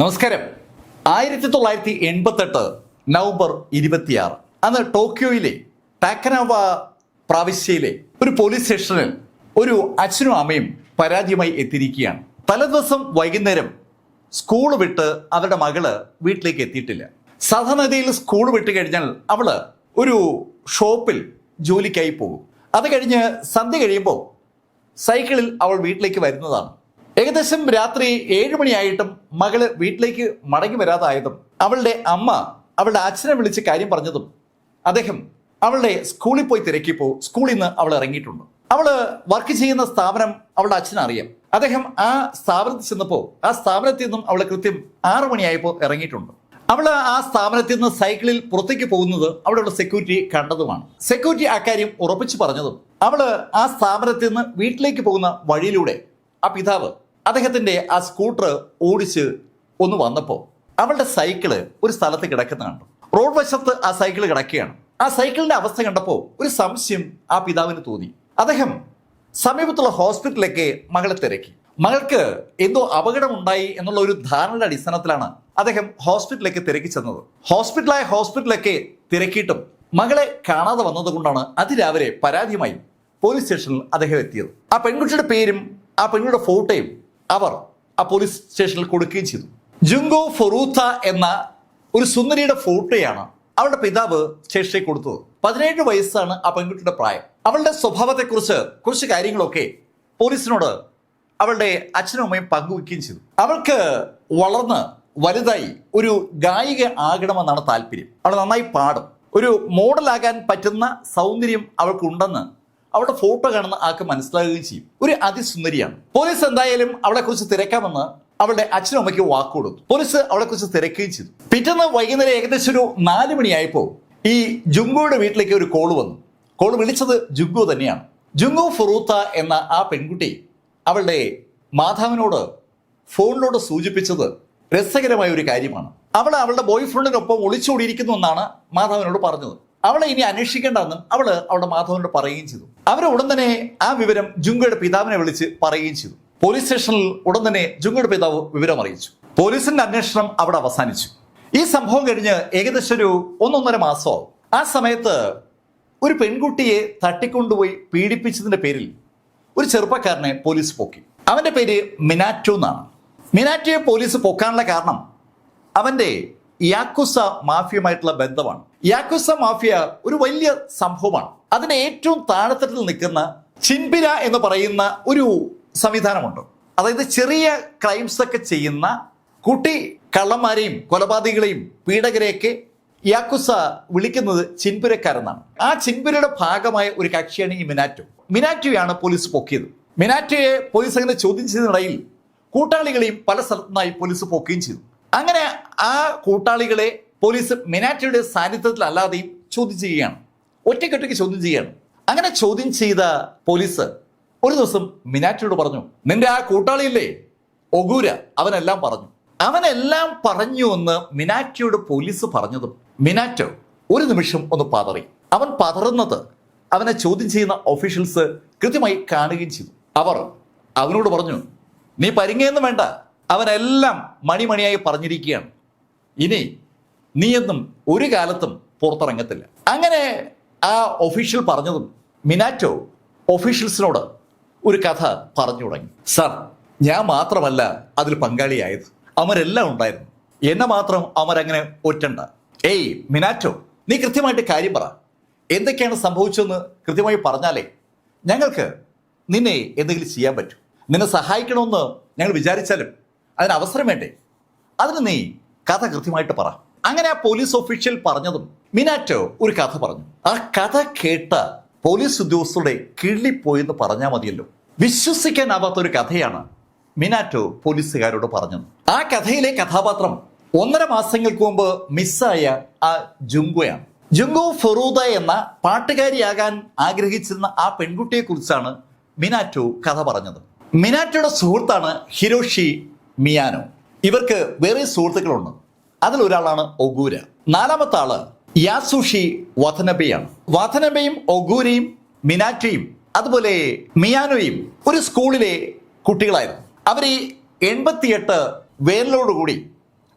നമസ്കാരം. ആയിരത്തി തൊള്ളായിരത്തി എൺപത്തെട്ട് നവംബർ ഇരുപത്തിയാറ്. അന്ന് ടോക്കിയോയിലെ ടാക്കനാവ പ്രാവിശ്യയിലെ ഒരു പോലീസ് സ്റ്റേഷനിൽ ഒരു അച്ഛനും അമ്മയും പരാതിയുമായി എത്തിയിരിക്കുകയാണ്. തലേദിവസം വൈകുന്നേരം സ്കൂൾ വിട്ട് അവരുടെ മകൾ വീട്ടിലേക്ക് എത്തിയിട്ടില്ല. സാധാരണഗതിയിൽ സ്കൂൾ വിട്ട് കഴിഞ്ഞാൽ അവൾ ഒരു ഷോപ്പിൽ ജോലിക്കായി പോകും. അത് കഴിഞ്ഞ് സന്ധ്യ കഴിയുമ്പോൾ സൈക്കിളിൽ അവൾ വീട്ടിലേക്ക് വരുന്നതാണ്. ഏകദേശം രാത്രി ഏഴ് മണിയായിട്ടും മകൾ വീട്ടിലേക്ക് മടങ്ങി വരാതായതും അവളുടെ അമ്മ അവളുടെ അച്ഛനെ വിളിച്ച് കാര്യം പറഞ്ഞതും അദ്ദേഹം അവളുടെ സ്കൂളിൽ പോയി തിരക്കിയപ്പോൾ സ്കൂളിൽ നിന്ന് അവൾ ഇറങ്ങിയിട്ടുണ്ട്. അവൾ വർക്ക് ചെയ്യുന്ന സ്ഥാപനം അവളുടെ അച്ഛൻ അറിയാം. അദ്ദേഹം ആ സ്ഥാപനത്തിൽ ചെന്നപ്പോൾ ആ സ്ഥാപനത്തിൽ നിന്നും അവളെ കൃത്യം ആറു മണിയായപ്പോൾ ഇറങ്ങിയിട്ടുണ്ട്. അവൾ ആ സ്ഥാപനത്തിൽ നിന്ന് സൈക്കിളിൽ പുറത്തേക്ക് പോകുന്നത് അവിടെയുള്ള സെക്യൂരിറ്റി കണ്ടതുമാണ്. സെക്യൂരിറ്റി അക്കാര്യം ഉറപ്പിച്ചു പറഞ്ഞതും അവൾ ആ സ്ഥാപനത്തിൽ നിന്ന് വീട്ടിലേക്ക് പോകുന്ന വഴിയിലൂടെ ആ പിതാവ് അദ്ദേഹത്തിന്റെ ആ സ്കൂട്ടർ ഓടിച്ച് ഒന്ന് വന്നപ്പോൾ അവളുടെ സൈക്കിൾ ഒരു സ്ഥലത്ത് കിടക്കുന്ന കണ്ടു റോഡ് വശത്ത് ആ സൈക്കിൾ കിടക്കുകയാണ്. ആ സൈക്കിളിന്റെ അവസ്ഥ കണ്ടപ്പോൾ ഒരു സംശയം ആ പിതാവിന് തോന്നി. അദ്ദേഹം സമീപത്തുള്ള ഹോസ്പിറ്റലിലേക്ക് മകളെ തിരക്കി. മകൾക്ക് എന്തോ അപകടമുണ്ടായി എന്നുള്ള ഒരു ധാരണയുടെ അടിസ്ഥാനത്തിലാണ് അദ്ദേഹം ഹോസ്പിറ്റലിലേക്ക് തിരക്കി ചെന്നത്. ഹോസ്പിറ്റലായ ഹോസ്പിറ്റലിലേക്ക് തിരക്കിയിട്ടും മകളെ കാണാതെ വന്നതുകൊണ്ടാണ് അതിരാവിലെ പരാതിയുമായി പോലീസ് സ്റ്റേഷനിൽ അദ്ദേഹം എത്തിയത്. ആ പെൺകുട്ടിയുടെ പേരും ആ പെൺകുട്ടിയുടെ ഫോട്ടോയും അവർ ആ പോലീസ് സ്റ്റേഷനിൽ കൊടുക്കുകയും ചെയ്തു. ജുങ്കോ ഫൊറൂത്ത എന്ന ഒരു സുന്ദരിയുടെ ഫോട്ടോയാണ് അവളുടെ പിതാവ് സ്റ്റേഷനിൽ കൊടുത്തത്. പതിനേഴ് വയസ്സാണ് ആ പെൺകുട്ടിയുടെ പ്രായം. അവളുടെ സ്വഭാവത്തെക്കുറിച്ച് കുറച്ച് കാര്യങ്ങളൊക്കെ പോലീസിനോട് അവളുടെ അച്ഛനും അമ്മയും പങ്കുവെക്കുകയും ചെയ്തു. അവൾക്ക് വളർന്ന് വലുതായി ഒരു ഗായിക ആകണമെന്നാണ് താല്പര്യം. അവൾ നന്നായി പാടും. ഒരു മോഡലാകാൻ പറ്റുന്ന സൗന്ദര്യം അവൾക്കുണ്ടെന്ന് അവളുടെ ഫോട്ടോ കാണുന്ന ആൾക്ക് മനസ്സിലാകുകയും ചെയ്യും. ഒരു അതിസുന്ദരിയാണ്. പോലീസ് എന്തായാലും അവളെ കുറിച്ച് തിരക്കാമെന്ന് അവളുടെ അച്ഛനും അമ്മയ്ക്ക് വാക്ക് കൊടുത്തു. പോലീസ് അവളെ കുറിച്ച് തിരക്കുകയും ചെയ്തു. പിറ്റേന്ന് വൈകുന്നേരം ഏകദേശം ഒരു നാല് മണിയായപ്പോൾ ഈ ജുങ്കോയുടെ വീട്ടിലേക്ക് ഒരു കോൾ വന്നു. കോൾ വിളിച്ചത് ജുങ്കു തന്നെയാണ്. ജുങ്കു ഫറൂത്ത എന്ന ആ പെൺകുട്ടി അവളുടെ മാതാവിനോട് ഫോണിനോട് സൂചിപ്പിച്ചത് രസകരമായ ഒരു കാര്യമാണ്. അവൾ അവളുടെ ബോയ്ഫ്രണ്ടിനൊപ്പം ഒളിച്ചോടിയിരിക്കുന്നു എന്നാണ് മാധവനോട് പറഞ്ഞത്. അവളെ ഇനി അന്വേഷിക്കേണ്ടെന്നും അവൾ അവളുടെ മാധവനോട് പറയുകയും ചെയ്തു. അവർ ഉടൻ തന്നെ ആ വിവരം ജുങ്കയുടെ പിതാവിനെ വിളിച്ച് പറയുകയും ചെയ്തു. പോലീസ് സ്റ്റേഷനിൽ ഉടൻ തന്നെ ജുങ്കയുടെ പിതാവ് വിവരം അറിയിച്ചു. പോലീസിന്റെ അന്വേഷണം അവിടെ അവസാനിച്ചു. ഈ സംഭവം കഴിഞ്ഞ് ഏകദേശം ഒരു ഒന്നൊന്നര മാസമാവും. ആ സമയത്ത് ഒരു പെൺകുട്ടിയെ തട്ടിക്കൊണ്ടുപോയി പീഡിപ്പിച്ചതിന്റെ പേരിൽ ഒരു ചെറുപ്പക്കാരനെ പോലീസ് പൊക്കി. അവന്റെ പേര് മിനാറ്റോ എന്നാണ്. മിനാറ്റോയെ പോലീസ് പൊക്കാനുള്ള കാരണം അവന്റെ യാക്കുസ മാഫിയുമായിട്ടുള്ള ബന്ധമാണ്. യാക്കുസ മാഫിയ ഒരു വലിയ സംഭവമാണ്. അതിന് ഏറ്റവും താഴെത്തട്ടിൽ നിൽക്കുന്ന ചിൻപിര എന്ന് പറയുന്ന ഒരു സംവിധാനമുണ്ട്. അതായത് ചെറിയ ക്രൈംസ് ഒക്കെ ചെയ്യുന്ന കുട്ടി കള്ളന്മാരെയും കൊലപാതകികളെയും പീഡകരെയൊക്കെ യാക്കുസ വിളിക്കുന്നത് ചിൻപുരക്കാരെന്നാണ് ആ ചിൻപുരയുടെ ഭാഗമായ ഒരു കക്ഷിയാണ് ഈ മിനാറ്റോ. മിനാറ്റോയാണ് പോലീസ് പൊക്കിയത്. മിനാറ്റോയെ പോലീസ് അങ്ങനെ ചോദ്യം ചെയ്തതിനിടയിൽ കൂട്ടാളികളെയും പല സ്ഥലത്തുനിന്നായി പോലീസ് പൊക്കുകയും ചെയ്തു. അങ്ങനെ ആ കൂട്ടാളികളെ പോലീസ് മിനാറ്റോയുടെ സാന്നിധ്യത്തിലല്ലാതെയും ചോദ്യം ചെയ്യുകയാണ്. ഒറ്റയ്ക്കൊറ്റയ്ക്ക് ചോദ്യം ചെയ്യുകയാണ്. അങ്ങനെ ചോദ്യം ചെയ്ത പോലീസ് ഒരു ദിവസം മിനാറ്റിയോട് പറഞ്ഞു നിന്റെ ആ കൂട്ടാളിയില്ലേ? ഒഗൂര. അവനെല്ലാം പറഞ്ഞു. അവനെല്ലാം പറഞ്ഞു എന്ന് മിനാറ്റിയോട് പോലീസ് പറഞ്ഞതും മിനാറ്റോ ഒരു നിമിഷം ഒന്ന് പതറി. അവൻ പതറുന്നത് അവനെ ചോദ്യം ചെയ്യുന്ന ഓഫീഷ്യൽസ് കൃത്യമായി കാണുകയും ചെയ്തു. അവർ അവനോട് പറഞ്ഞു നീ പരിങ്ങയൊന്നും വേണ്ട. അവനെല്ലാം മണിമണിയായി പറഞ്ഞിരിക്കുകയാണ്. ഇനി നീയൊന്നും ഒരു കാലത്തും പുറത്തിറങ്ങത്തില്ല. അങ്ങനെ ആ ഒഫീഷ്യൽ പറഞ്ഞതും മിനാറ്റോ ഒഫീഷ്യൽസിനോട് ഒരു കഥ പറഞ്ഞു തുടങ്ങി. സാർ ഞാൻ മാത്രമല്ല അതിൽ പങ്കാളിയായത്. അവരെല്ലാം ഉണ്ടായിരുന്നു. എന്നെ മാത്രം അവരങ്ങനെ ഒറ്റണ്ട. ഏയ് മിനാറ്റോ നീ കൃത്യമായിട്ട് കാര്യം പറ. എന്തൊക്കെയാണ് സംഭവിച്ചതെന്ന് കൃത്യമായി പറഞ്ഞാലേ ഞങ്ങൾക്ക് നിന്നെ എന്തെങ്കിലും ചെയ്യാൻ പറ്റും. നിന്നെ സഹായിക്കണമെന്ന് ഞങ്ങൾ വിചാരിച്ചാലും അതിന് അവസരം വേണ്ടേ? അതിന് നീ കഥ കൃത്യമായിട്ട് പറ. അങ്ങനെ ആ പോലീസ് ഒഫീഷ്യൽ പറഞ്ഞതും മിനാറ്റോ ഒരു കഥ പറഞ്ഞു. ആ കഥ കേട്ട പോലീസ് ഉദ്യോഗസ്ഥരുടെ കിള്ളിപ്പോയെന്ന് പറഞ്ഞാൽ മതിയല്ലോ. വിശ്വസിക്കാനാവാത്ത ഒരു കഥയാണ് മിനാറ്റോ പോലീസുകാരോട് പറഞ്ഞത്. ആ കഥയിലെ കഥാപാത്രം ഒന്നര മാസങ്ങൾക്ക് മുമ്പ് മിസ്സായ ആ ജുങ്കോയാണ്. ജുങ്കോ ഫെറൂദ എന്ന പാട്ടുകാരിയാകാൻ ആഗ്രഹിച്ചിരുന്ന ആ പെൺകുട്ടിയെ കുറിച്ചാണ് മിനാറ്റോ കഥ പറഞ്ഞത്. മിനാറ്റോയുടെ സുഹൃത്താണ് ഹിരോഷി മിയാനോ. ഇവർക്ക് വേറെ സുഹൃത്തുക്കളുണ്ട്. അതിലൊരാളാണ് ഒഗൂര. നാലാമത്തെ ആൾ യാസുഷി വഥനബയാണ്. വഥനബയും ഒഗൂരയും മിനാറ്റയും അതുപോലെ മിയാനോയും ഒരു സ്കൂളിലെ കുട്ടികളായിരുന്നു. അവർ ഈ എൺപത്തിയെട്ട് വേനലോടുകൂടി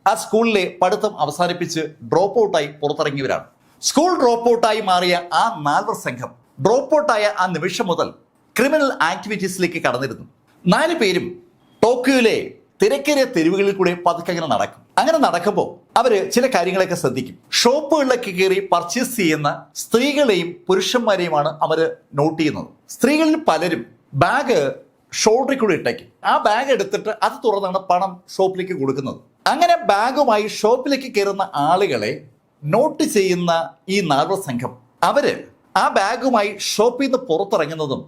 ആ സ്കൂളിലെ പഠിത്തം അവസാനിപ്പിച്ച് ഡ്രോപ്പ് ഔട്ടായി പുറത്തിറങ്ങിയവരാണ്. സ്കൂൾ ഡ്രോപ്പ് ഔട്ടായി മാറിയ ആ നാൽവർ സംഘം ഡ്രോപ്പ് ഔട്ടായ ആ നിമിഷം മുതൽ ക്രിമിനൽ ആക്ടിവിറ്റീസിലേക്ക് കടന്നിരുന്നു. നാല് പേരും ടോക്കിയോയിലെ തിരക്കേറിയ തെരുവുകളിൽ കൂടെ പതുക്കെ അങ്ങനെ നടക്കും. അങ്ങനെ നടക്കുമ്പോൾ അവർ ചില കാര്യങ്ങളൊക്കെ ശ്രദ്ധിക്കും. ഷോപ്പുകളിലൊക്കെ കയറി പർച്ചേസ് ചെയ്യുന്ന സ്ത്രീകളെയും പുരുഷന്മാരെയുമാണ് അവർ നോട്ട് ചെയ്യുന്നത്. സ്ത്രീകളിൽ പലരും ബാഗ് ഷോൾഡറിൽ കൂടി ഇട്ടേക്കും. ആ ബാഗ് എടുത്തിട്ട് അത് തുറന്നാണ് പണം ഷോപ്പിലേക്ക് കൊടുക്കുന്നത്. അങ്ങനെ ബാഗുമായി ഷോപ്പിലേക്ക് കയറുന്ന ആളുകളെ നോട്ട് ചെയ്യുന്ന ഈ നാൽവർ സംഘം അവർ ആ ബാഗുമായി ഷോപ്പിൽ നിന്ന് പുറത്തിറങ്ങുന്നതും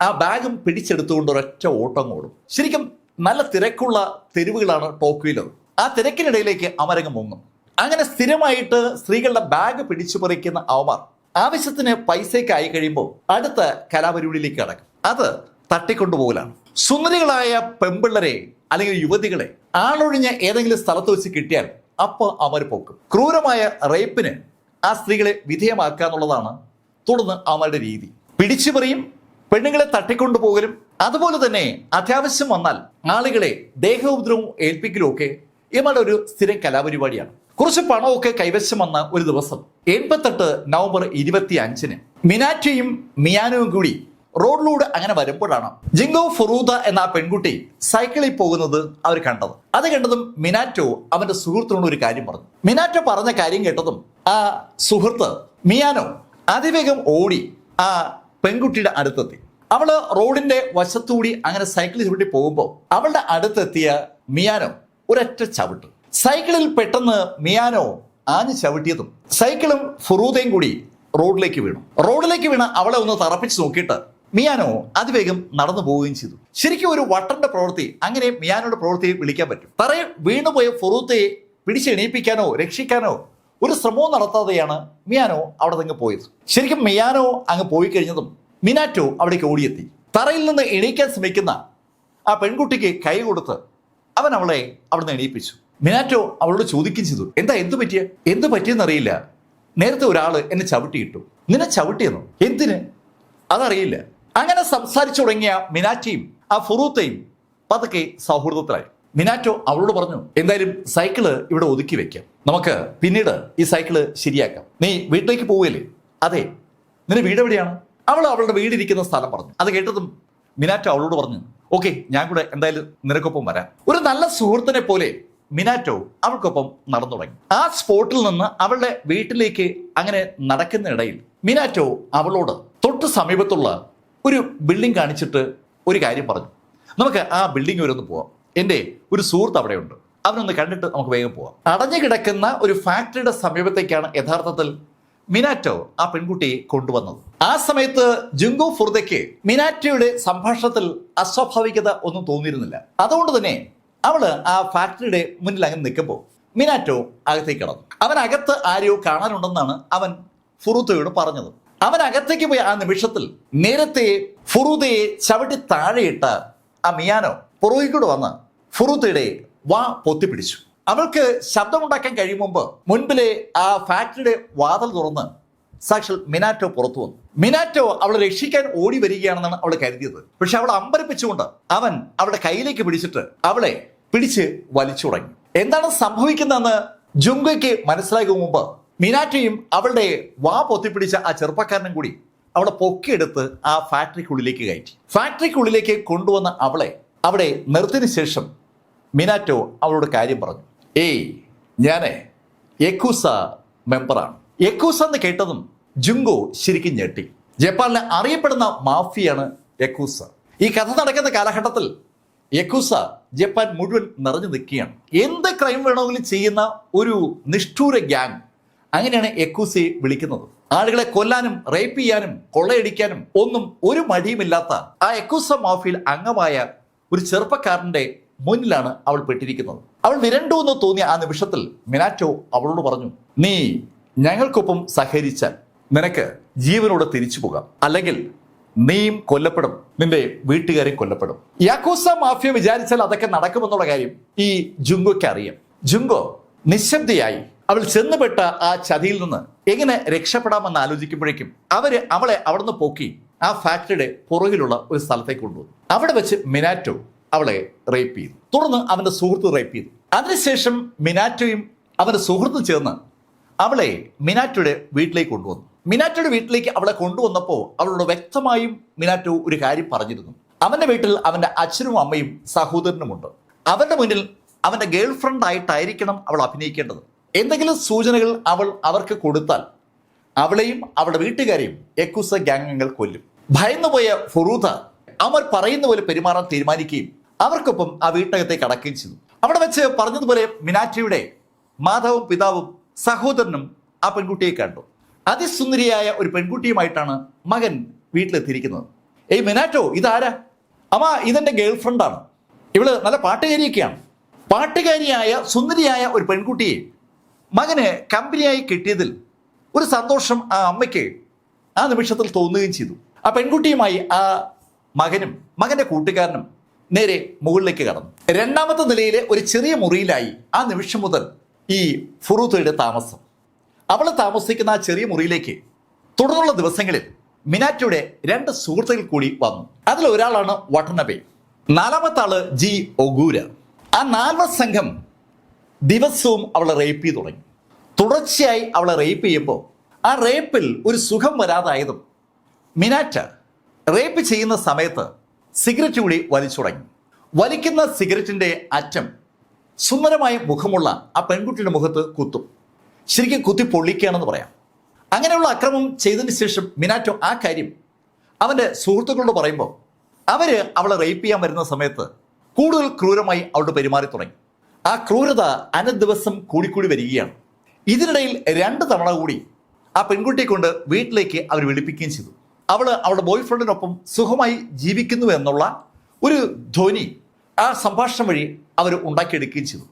ആ ബാഗും പിടിച്ചെടുത്തുകൊണ്ട് ഒരൊറ്റ ഓട്ടം ഓടും. ശരിക്കും നല്ല തിരക്കുള്ള തെരുവുകളാണ് ടോക്കിയോയിലത് ആ തിരക്കിനിടയിലേക്ക് അമരങ്ങ് മുങ്ങും. അങ്ങനെ സ്ഥിരമായിട്ട് സ്ത്രീകളുടെ ബാഗ് പിടിച്ചു പറിക്കുന്ന അവമാർ ആവശ്യത്തിന് പൈസയ്ക്ക് ആയി കഴിയുമ്പോൾ അടുത്ത കലാപരിപാടിയിലേക്ക് കടക്കും. അത് തട്ടിക്കൊണ്ടുപോകലാണ്. സുന്ദരികളായ പെമ്പിള്ളരെ അല്ലെങ്കിൽ യുവതികളെ ആളൊഴിഞ്ഞ ഏതെങ്കിലും സ്ഥലത്ത് വെച്ച് കിട്ടിയാൽ അപ്പോൾ അവർ പോക്കും. ക്രൂരമായ റേപ്പിന് ആ സ്ത്രീകളെ വിധേയമാക്കുക എന്നുള്ളതാണ് തുടർന്ന് അവരുടെ രീതി. പിടിച്ചുപറിയും പെണ്ണുങ്ങളെ തട്ടിക്കൊണ്ടുപോകലും അതുപോലെ തന്നെ അത്യാവശ്യം വന്നാൽ ആളുകളെ ദേഹോപദ്രവം ഏൽപ്പിക്കലും ഒക്കെ ഇവരുടെ ഒരു സ്ഥിരം കലാപരിപാടിയാണ്. കുറച്ച് പണമൊക്കെ കൈവശം വന്ന ഒരു ദിവസം എൺപത്തെട്ട് നവംബർ ഇരുപത്തി അഞ്ചിന് മിനാറ്റയും മിയാനവും കൂടി റോഡിലൂടെ അങ്ങനെ വരുമ്പോഴാണ് ജിങ്കോ ഫറൂദ എന്ന പെൺകുട്ടി സൈക്കിളിൽ പോകുന്നത് അവർ കണ്ടത്. അത് കണ്ടതും മിനാറ്റോ അവന്റെ സുഹൃത്തിനോട് ഒരു കാര്യം പറഞ്ഞു. മിനാറ്റോ പറഞ്ഞ കാര്യം കേട്ടതും ആ സുഹൃത്ത് മിയാനോ അതിവേഗം ഓടി ആ പെൺകുട്ടിയുടെ അടുത്തെത്തി. അവൾ റോഡിന്റെ വശത്തുകൂടി അങ്ങനെ സൈക്കിളിൽ ചവിട്ടി പോകുമ്പോൾ അവളുടെ അടുത്തെത്തിയ മിയാനോ ഒരൊറ്റ ചവിട്ട്. സൈക്കിളിൽ പെട്ടെന്ന് മിയാനോ ആഞ്ഞു ചവിട്ടിയതും സൈക്കിളും ഫുറൂദയും കൂടി റോഡിലേക്ക് വീണു. റോഡിലേക്ക് വീണ അവളെ ഒന്ന് തറപ്പിച്ച് നോക്കിയിട്ട് മിയാനോ അതിവേഗം നടന്നു പോവുകയും ചെയ്തു. ശരിക്കും ഒരു വട്ടന്റെ പ്രവൃത്തി അങ്ങനെ മിയാനോയുടെ പ്രവൃത്തിയെ വിളിക്കാൻ പറ്റും. തറയിൽ വീണുപോയ ഫുറൂത്തയെ പിടിച്ചെണീപ്പിക്കാനോ രക്ഷിക്കാനോ ഒരു ശ്രമവും നടത്താതെയാണ് മിയാനോ അവിടെ നിന്ന് പോയത്. ശരിക്കും മിയാനോ അങ്ങ് പോയി കഴിഞ്ഞതും മിനാറ്റോ അവിടേക്ക് ഓടിയെത്തി. തറയിൽ നിന്ന് എണീക്കാൻ ശ്രമിക്കുന്ന ആ പെൺകുട്ടിക്ക് കൈ കൊടുത്ത് അവൻ അവളെ അവിടുന്ന് എണീപ്പിച്ചു. മിനാറ്റോ അവളോട് ചോദിക്കുകയും ചെയ്തു എന്താ എന്ത് പറ്റിയ? എന്ത് പറ്റിയെന്നറിയില്ല നേരത്തെ ഒരാൾ എന്നെ ചവിട്ടിയിട്ടു. നിന്നെ ചവിട്ടിയെന്നോ? എന്തിന്? അതറിയില്ല. അങ്ങനെ സംസാരിച്ചു തുടങ്ങിയ മിനാറ്റയും ആ ഫുറൂത്തയും പതുക്കെ സൗഹൃദത്തിലായി. മിനാറ്റോ അവളോട് പറഞ്ഞു എന്തായാലും സൈക്കിൾ ഇവിടെ ഒതുക്കി വെക്കാം. നമുക്ക് പിന്നീട് ഈ സൈക്കിൾ ശരിയാക്കാം. നീ വീട്ടിലേക്ക് പോവുകയല്ലേ? അതെ. നിന്റെ വീട് എവിടെയാണ്? അവൾ അവളുടെ വീടിരിക്കുന്ന സ്ഥലം പറഞ്ഞു. അത് കേട്ടതും മിനാറ്റോ അവളോട് പറഞ്ഞു ഓക്കെ ഞാൻ കൂടെ എന്തായാലും നിനക്കൊപ്പം വരാം. ഒരു നല്ല സുഹൃത്തിനെ പോലെ മിനാറ്റോ അവൾക്കൊപ്പം നടന്നു തുടങ്ങി. ആ സ്പോട്ടിൽ നിന്ന് അവളുടെ വീട്ടിലേക്ക് അങ്ങനെ നടക്കുന്നിടയിൽ മിനാറ്റോ അവളോട് തൊട്ട് സമീപത്തുള്ള ഒരു ബിൽഡിംഗ് കാണിച്ചിട്ട് ഒരു കാര്യം പറഞ്ഞു. നമുക്ക് ആ ബിൽഡിംഗ് വരെ ഒന്ന് പോവാം. എന്റെ ഒരു സുഹൃത്ത് അവിടെയുണ്ട്. അവനൊന്ന് കണ്ടിട്ട് നമുക്ക് വേഗം പോവാം. അടഞ്ഞു കിടക്കുന്ന ഒരു ഫാക്ടറിയുടെ സമീപത്തേക്കാണ് യഥാർത്ഥത്തിൽ മിനാറ്റോ ആ പെൺകുട്ടിയെ കൊണ്ടുവന്നത്. ആ സമയത്ത് ജുങ്കോ ഫുർദയ്ക്ക് മിനാറ്റോയുടെ സംഭാഷണത്തിൽ അസ്വാഭാവികത ഒന്നും തോന്നിയിരുന്നില്ല. അതുകൊണ്ട് തന്നെ അവൾ ആ ഫാക്ടറിയുടെ മുന്നിൽ അങ്ങനെ നിൽക്കുമ്പോൾ മിനാറ്റോ അകത്തേക്ക് കടന്നു. അവൻ അകത്ത് ആരെയോ കാണാനുണ്ടെന്നാണ് അവൻ ഫുറൂത്തയോട് പറഞ്ഞത്. അവൻ അകത്തേക്ക് പോയ ആ നിമിഷത്തിൽ നേരത്തെ ഫുറൂതയെ ചവിട്ടി താഴെയിട്ട ആ മിയാനോ പുറകിക്കൂടെ വന്ന് ഫുറൂത്തയുടെ വാ പൊത്തിപ്പിടിച്ചു. അവൾക്ക് ശബ്ദമുണ്ടാക്കാൻ കഴിയും മുമ്പ് മുൻപിലെ ആ ഫാക്ടറിയുടെ വാതിൽ തുറന്ന് സാക്ഷാൽ മിനാറ്റോ പുറത്തു വന്നു. മിനാറ്റോ അവളെ രക്ഷിക്കാൻ ഓടി വരികയാണെന്നാണ് അവൾ കരുതിയത്. പക്ഷെ അവൾ അമ്പരപ്പിച്ചുകൊണ്ട് അവൻ അവളുടെ കയ്യിലേക്ക് പിടിച്ചിട്ട് അവളെ പിടിച്ച് വലിച്ചു തുടങ്ങി. എന്താണ് സംഭവിക്കുന്നതെന്ന് ജുങ്കയ്ക്ക് മനസ്സിലാകും മുമ്പ് മിനാറ്റോയും അവളുടെ വാ പൊത്തിപ്പിടിച്ച ആ ചെറുപ്പക്കാരനും കൂടി അവളെ പൊക്കിയെടുത്ത് ആ ഫാക്ടറിക്കുള്ളിലേക്ക് കയറ്റി. ഫാക്ടറിക്കുള്ളിലേക്ക് കൊണ്ടുവന്ന അവളെ അവിടെ നിർത്തിന് ശേഷം മിനാറ്റോ അവളോട് കാര്യം പറഞ്ഞു. ഏയ് ഞാനേ യക്കൂസ മെമ്പറാണ്. യക്കൂസ എന്ന് കേട്ടതും ജുങ്കോ ശരിക്കും ഞെട്ടി. ജപ്പാനിലെ അറിയപ്പെടുന്ന മാഫിയാണ് യക്കൂസ. ഈ കഥ നടക്കുന്ന കാലഘട്ടത്തിൽ യക്കൂസ ജപ്പാൻ മുഴുവൻ നിറഞ്ഞു നിൽക്കുകയാണ്. എന്ത് ക്രൈം വേണമെങ്കിലും ചെയ്യുന്ന ഒരു നിഷ്ഠൂര ഗ്യാങ് അങ്ങനെയാണ് യക്കൂസയെ വിളിക്കുന്നത്. ആളുകളെ കൊല്ലാനും റേപ്പ് ചെയ്യാനും കൊള്ളയടിക്കാനും ഒന്നും ഒരു മടിയുമില്ലാത്ത ആ യക്കൂസ മാഫിയിൽ അംഗമായ ഒരു ചെറുപ്പക്കാരന്റെ മുന്നിലാണ് അവൾ പെട്ടിരിക്കുന്നത്. അവൾ വിരണ്ടു എന്ന് തോന്നിയ ആ നിമിഷത്തിൽ മിനാറ്റോ അവളോട് പറഞ്ഞു നീ ഞങ്ങൾക്കൊപ്പം സഹകരിച്ചാൽ നിനക്ക് ജീവനോട് തിരിച്ചു പോകാം. അല്ലെങ്കിൽ നീയും കൊല്ലപ്പെടും നിന്റെ വീട്ടുകാരെയും കൊല്ലപ്പെടും. യാക്കോസ മാഫിയ വിചാരിച്ചാൽ അതൊക്കെ നടക്കുമെന്നുള്ള കാര്യം ഈ ജുങ്കോയ്ക്ക് അറിയാം. ജുങ്കോ നിശബ്ദയായി അവൾ ചെന്നുപെട്ട ആ ചതിയിൽ നിന്ന് എങ്ങനെ രക്ഷപ്പെടാമെന്ന് ആലോചിക്കുമ്പോഴേക്കും അവർ അവളെ അവിടുന്ന് പോക്കി ആ ഫാക്ടറിയുടെ പുറകിലുള്ള ഒരു സ്ഥലത്തേക്ക് കൊണ്ടുവന്നു. അവിടെ വെച്ച് മിനാറ്റോ അവളെ റേപ്പ് ചെയ്തു. തുടർന്ന് അവന്റെ സുഹൃത്ത് റേപ്പ് ചെയ്തു. അതിനുശേഷം മിനാറ്റോയും അവന്റെ സുഹൃത്തും ചേർന്ന് അവളെ മിനാറ്റോയുടെ വീട്ടിലേക്ക് കൊണ്ടുവന്നു. മിനാറ്റോയുടെ വീട്ടിലേക്ക് അവളെ കൊണ്ടുവന്നപ്പോൾ അവളോട് വ്യക്തമായും മിനാറ്റോ ഒരു കാര്യം പറഞ്ഞിരുന്നു. അവന്റെ വീട്ടിൽ അവന്റെ അച്ഛനും അമ്മയും സഹോദരനുമുണ്ട്. അവന്റെ മുന്നിൽ അവന്റെ ഗേൾ ഫ്രണ്ട് ആയിട്ടായിരിക്കണം അവൾ അഭിനയിക്കേണ്ടത്. എന്തെങ്കിലും സൂചനകൾ അവൾ അവർക്ക് കൊടുത്താൽ അവളെയും അവളുടെ വീട്ടുകാരെയും യക്കുസ ഗ്യാംഗങ്ങൾ കൊല്ലും. ഭയന്നുപോയ ഫുറൂദ അവർ പറയുന്ന പോലെ പെരുമാറാൻ തീരുമാനിക്കുകയും അവർക്കൊപ്പം ആ വീട്ടകത്തെ അടക്കുകയും ചെയ്തു. അവിടെ വെച്ച് പറഞ്ഞതുപോലെ മിനാറ്റിയുടെ മാതാവും പിതാവും സഹോദരനും ആ പെൺകുട്ടിയെ കണ്ടു. അതിസുന്ദരിയായ ഒരു പെൺകുട്ടിയുമായിട്ടാണ് മകൻ വീട്ടിലെത്തിയിരിക്കുന്നത്. ഏയ് മിനാറ്റോ ഇതാരാ? അമ്മ ഇതെന്റെ ഗേൾ ഫ്രണ്ടാണ് ഇവൾ നല്ല പാട്ടുകാരിയൊക്കെയാണ്. പാട്ടുകാരിയായ സുന്ദരിയായ ഒരു പെൺകുട്ടിയെ മകന് കമ്പനിയായി കിട്ടിയതിൽ ഒരു സന്തോഷം ആ അമ്മയ്ക്ക് ആ നിമിഷത്തിൽ തോന്നുകയും ചെയ്തു. ആ പെൺകുട്ടിയുമായി ആ മകനും മകന്റെ കൂട്ടുകാരനും നേരെ മുകളിലേക്ക് കടന്നു. രണ്ടാമത്തെ നിലയിലെ ഒരു ചെറിയ മുറിയിലായി ആ നിമിഷം മുതൽ ഈ ഫുറൂത്തയുടെ താമസം. അവൾ താമസിക്കുന്ന ആ ചെറിയ മുറിയിലേക്ക് തുടർന്നുള്ള ദിവസങ്ങളിൽ മിനാറ്റയുടെ രണ്ട് സുഹൃത്തുക്കൾ കൂടി വന്നു. അതിൽ ഒരാളാണ് വട്ടനബെ നാലാമത്തെ ആൾ ജി ഒഗൂര. ആ നാൽവ സംഘം ദിവസവും അവളെ റേപ്പ് ചെയ്തു തുടങ്ങി. തുടർച്ചയായി അവളെ റേപ്പ് ചെയ്യുമ്പോൾ ആ റേപ്പിൽ ഒരു സുഖം വരാതായതും മിനാറ്റ റേപ്പ് ചെയ്യുന്ന സമയത്ത് സിഗരറ്റ് കൂടി വലിച്ചു തുടങ്ങി. വലിക്കുന്ന സിഗരറ്റിന്റെ അറ്റം സുന്ദരമായ മുഖമുള്ള ആ പെൺകുട്ടിയുടെ മുഖത്ത് കുത്തും. ശരിക്കും കുത്തി പൊള്ളിക്കുകയാണെന്ന് പറയാം. അങ്ങനെയുള്ള അക്രമം ചെയ്തതിന് ശേഷം മിനാറ്റോ ആ കാര്യം അവന്റെ സുഹൃത്തുക്കളോട് പറയുമ്പോൾ അവർ അവളെ റേപ്പ് ചെയ്യാൻ വരുന്ന സമയത്ത് കൂടുതൽ ക്രൂരമായി അവളുടെ പെരുമാറി തുടങ്ങി. ആ ക്രൂരത അനദിവസം കൂടിക്കൂടി വരികയാണ്. ഇതിനിടയിൽ രണ്ട് തവണ കൂടി ആ പെൺകുട്ടിയെ കൊണ്ട് വീട്ടിലേക്ക് അവർ വിളിപ്പിക്കുകയും ചെയ്തു. അവൾ അവളുടെ ബോയ് ഫ്രണ്ടിനൊപ്പം സുഖമായി ജീവിക്കുന്നു എന്നുള്ള ഒരു ധ്വനി ആ സംഭാഷണം വഴി അവർ ഉണ്ടാക്കിയെടുക്കുകയും ചെയ്തു.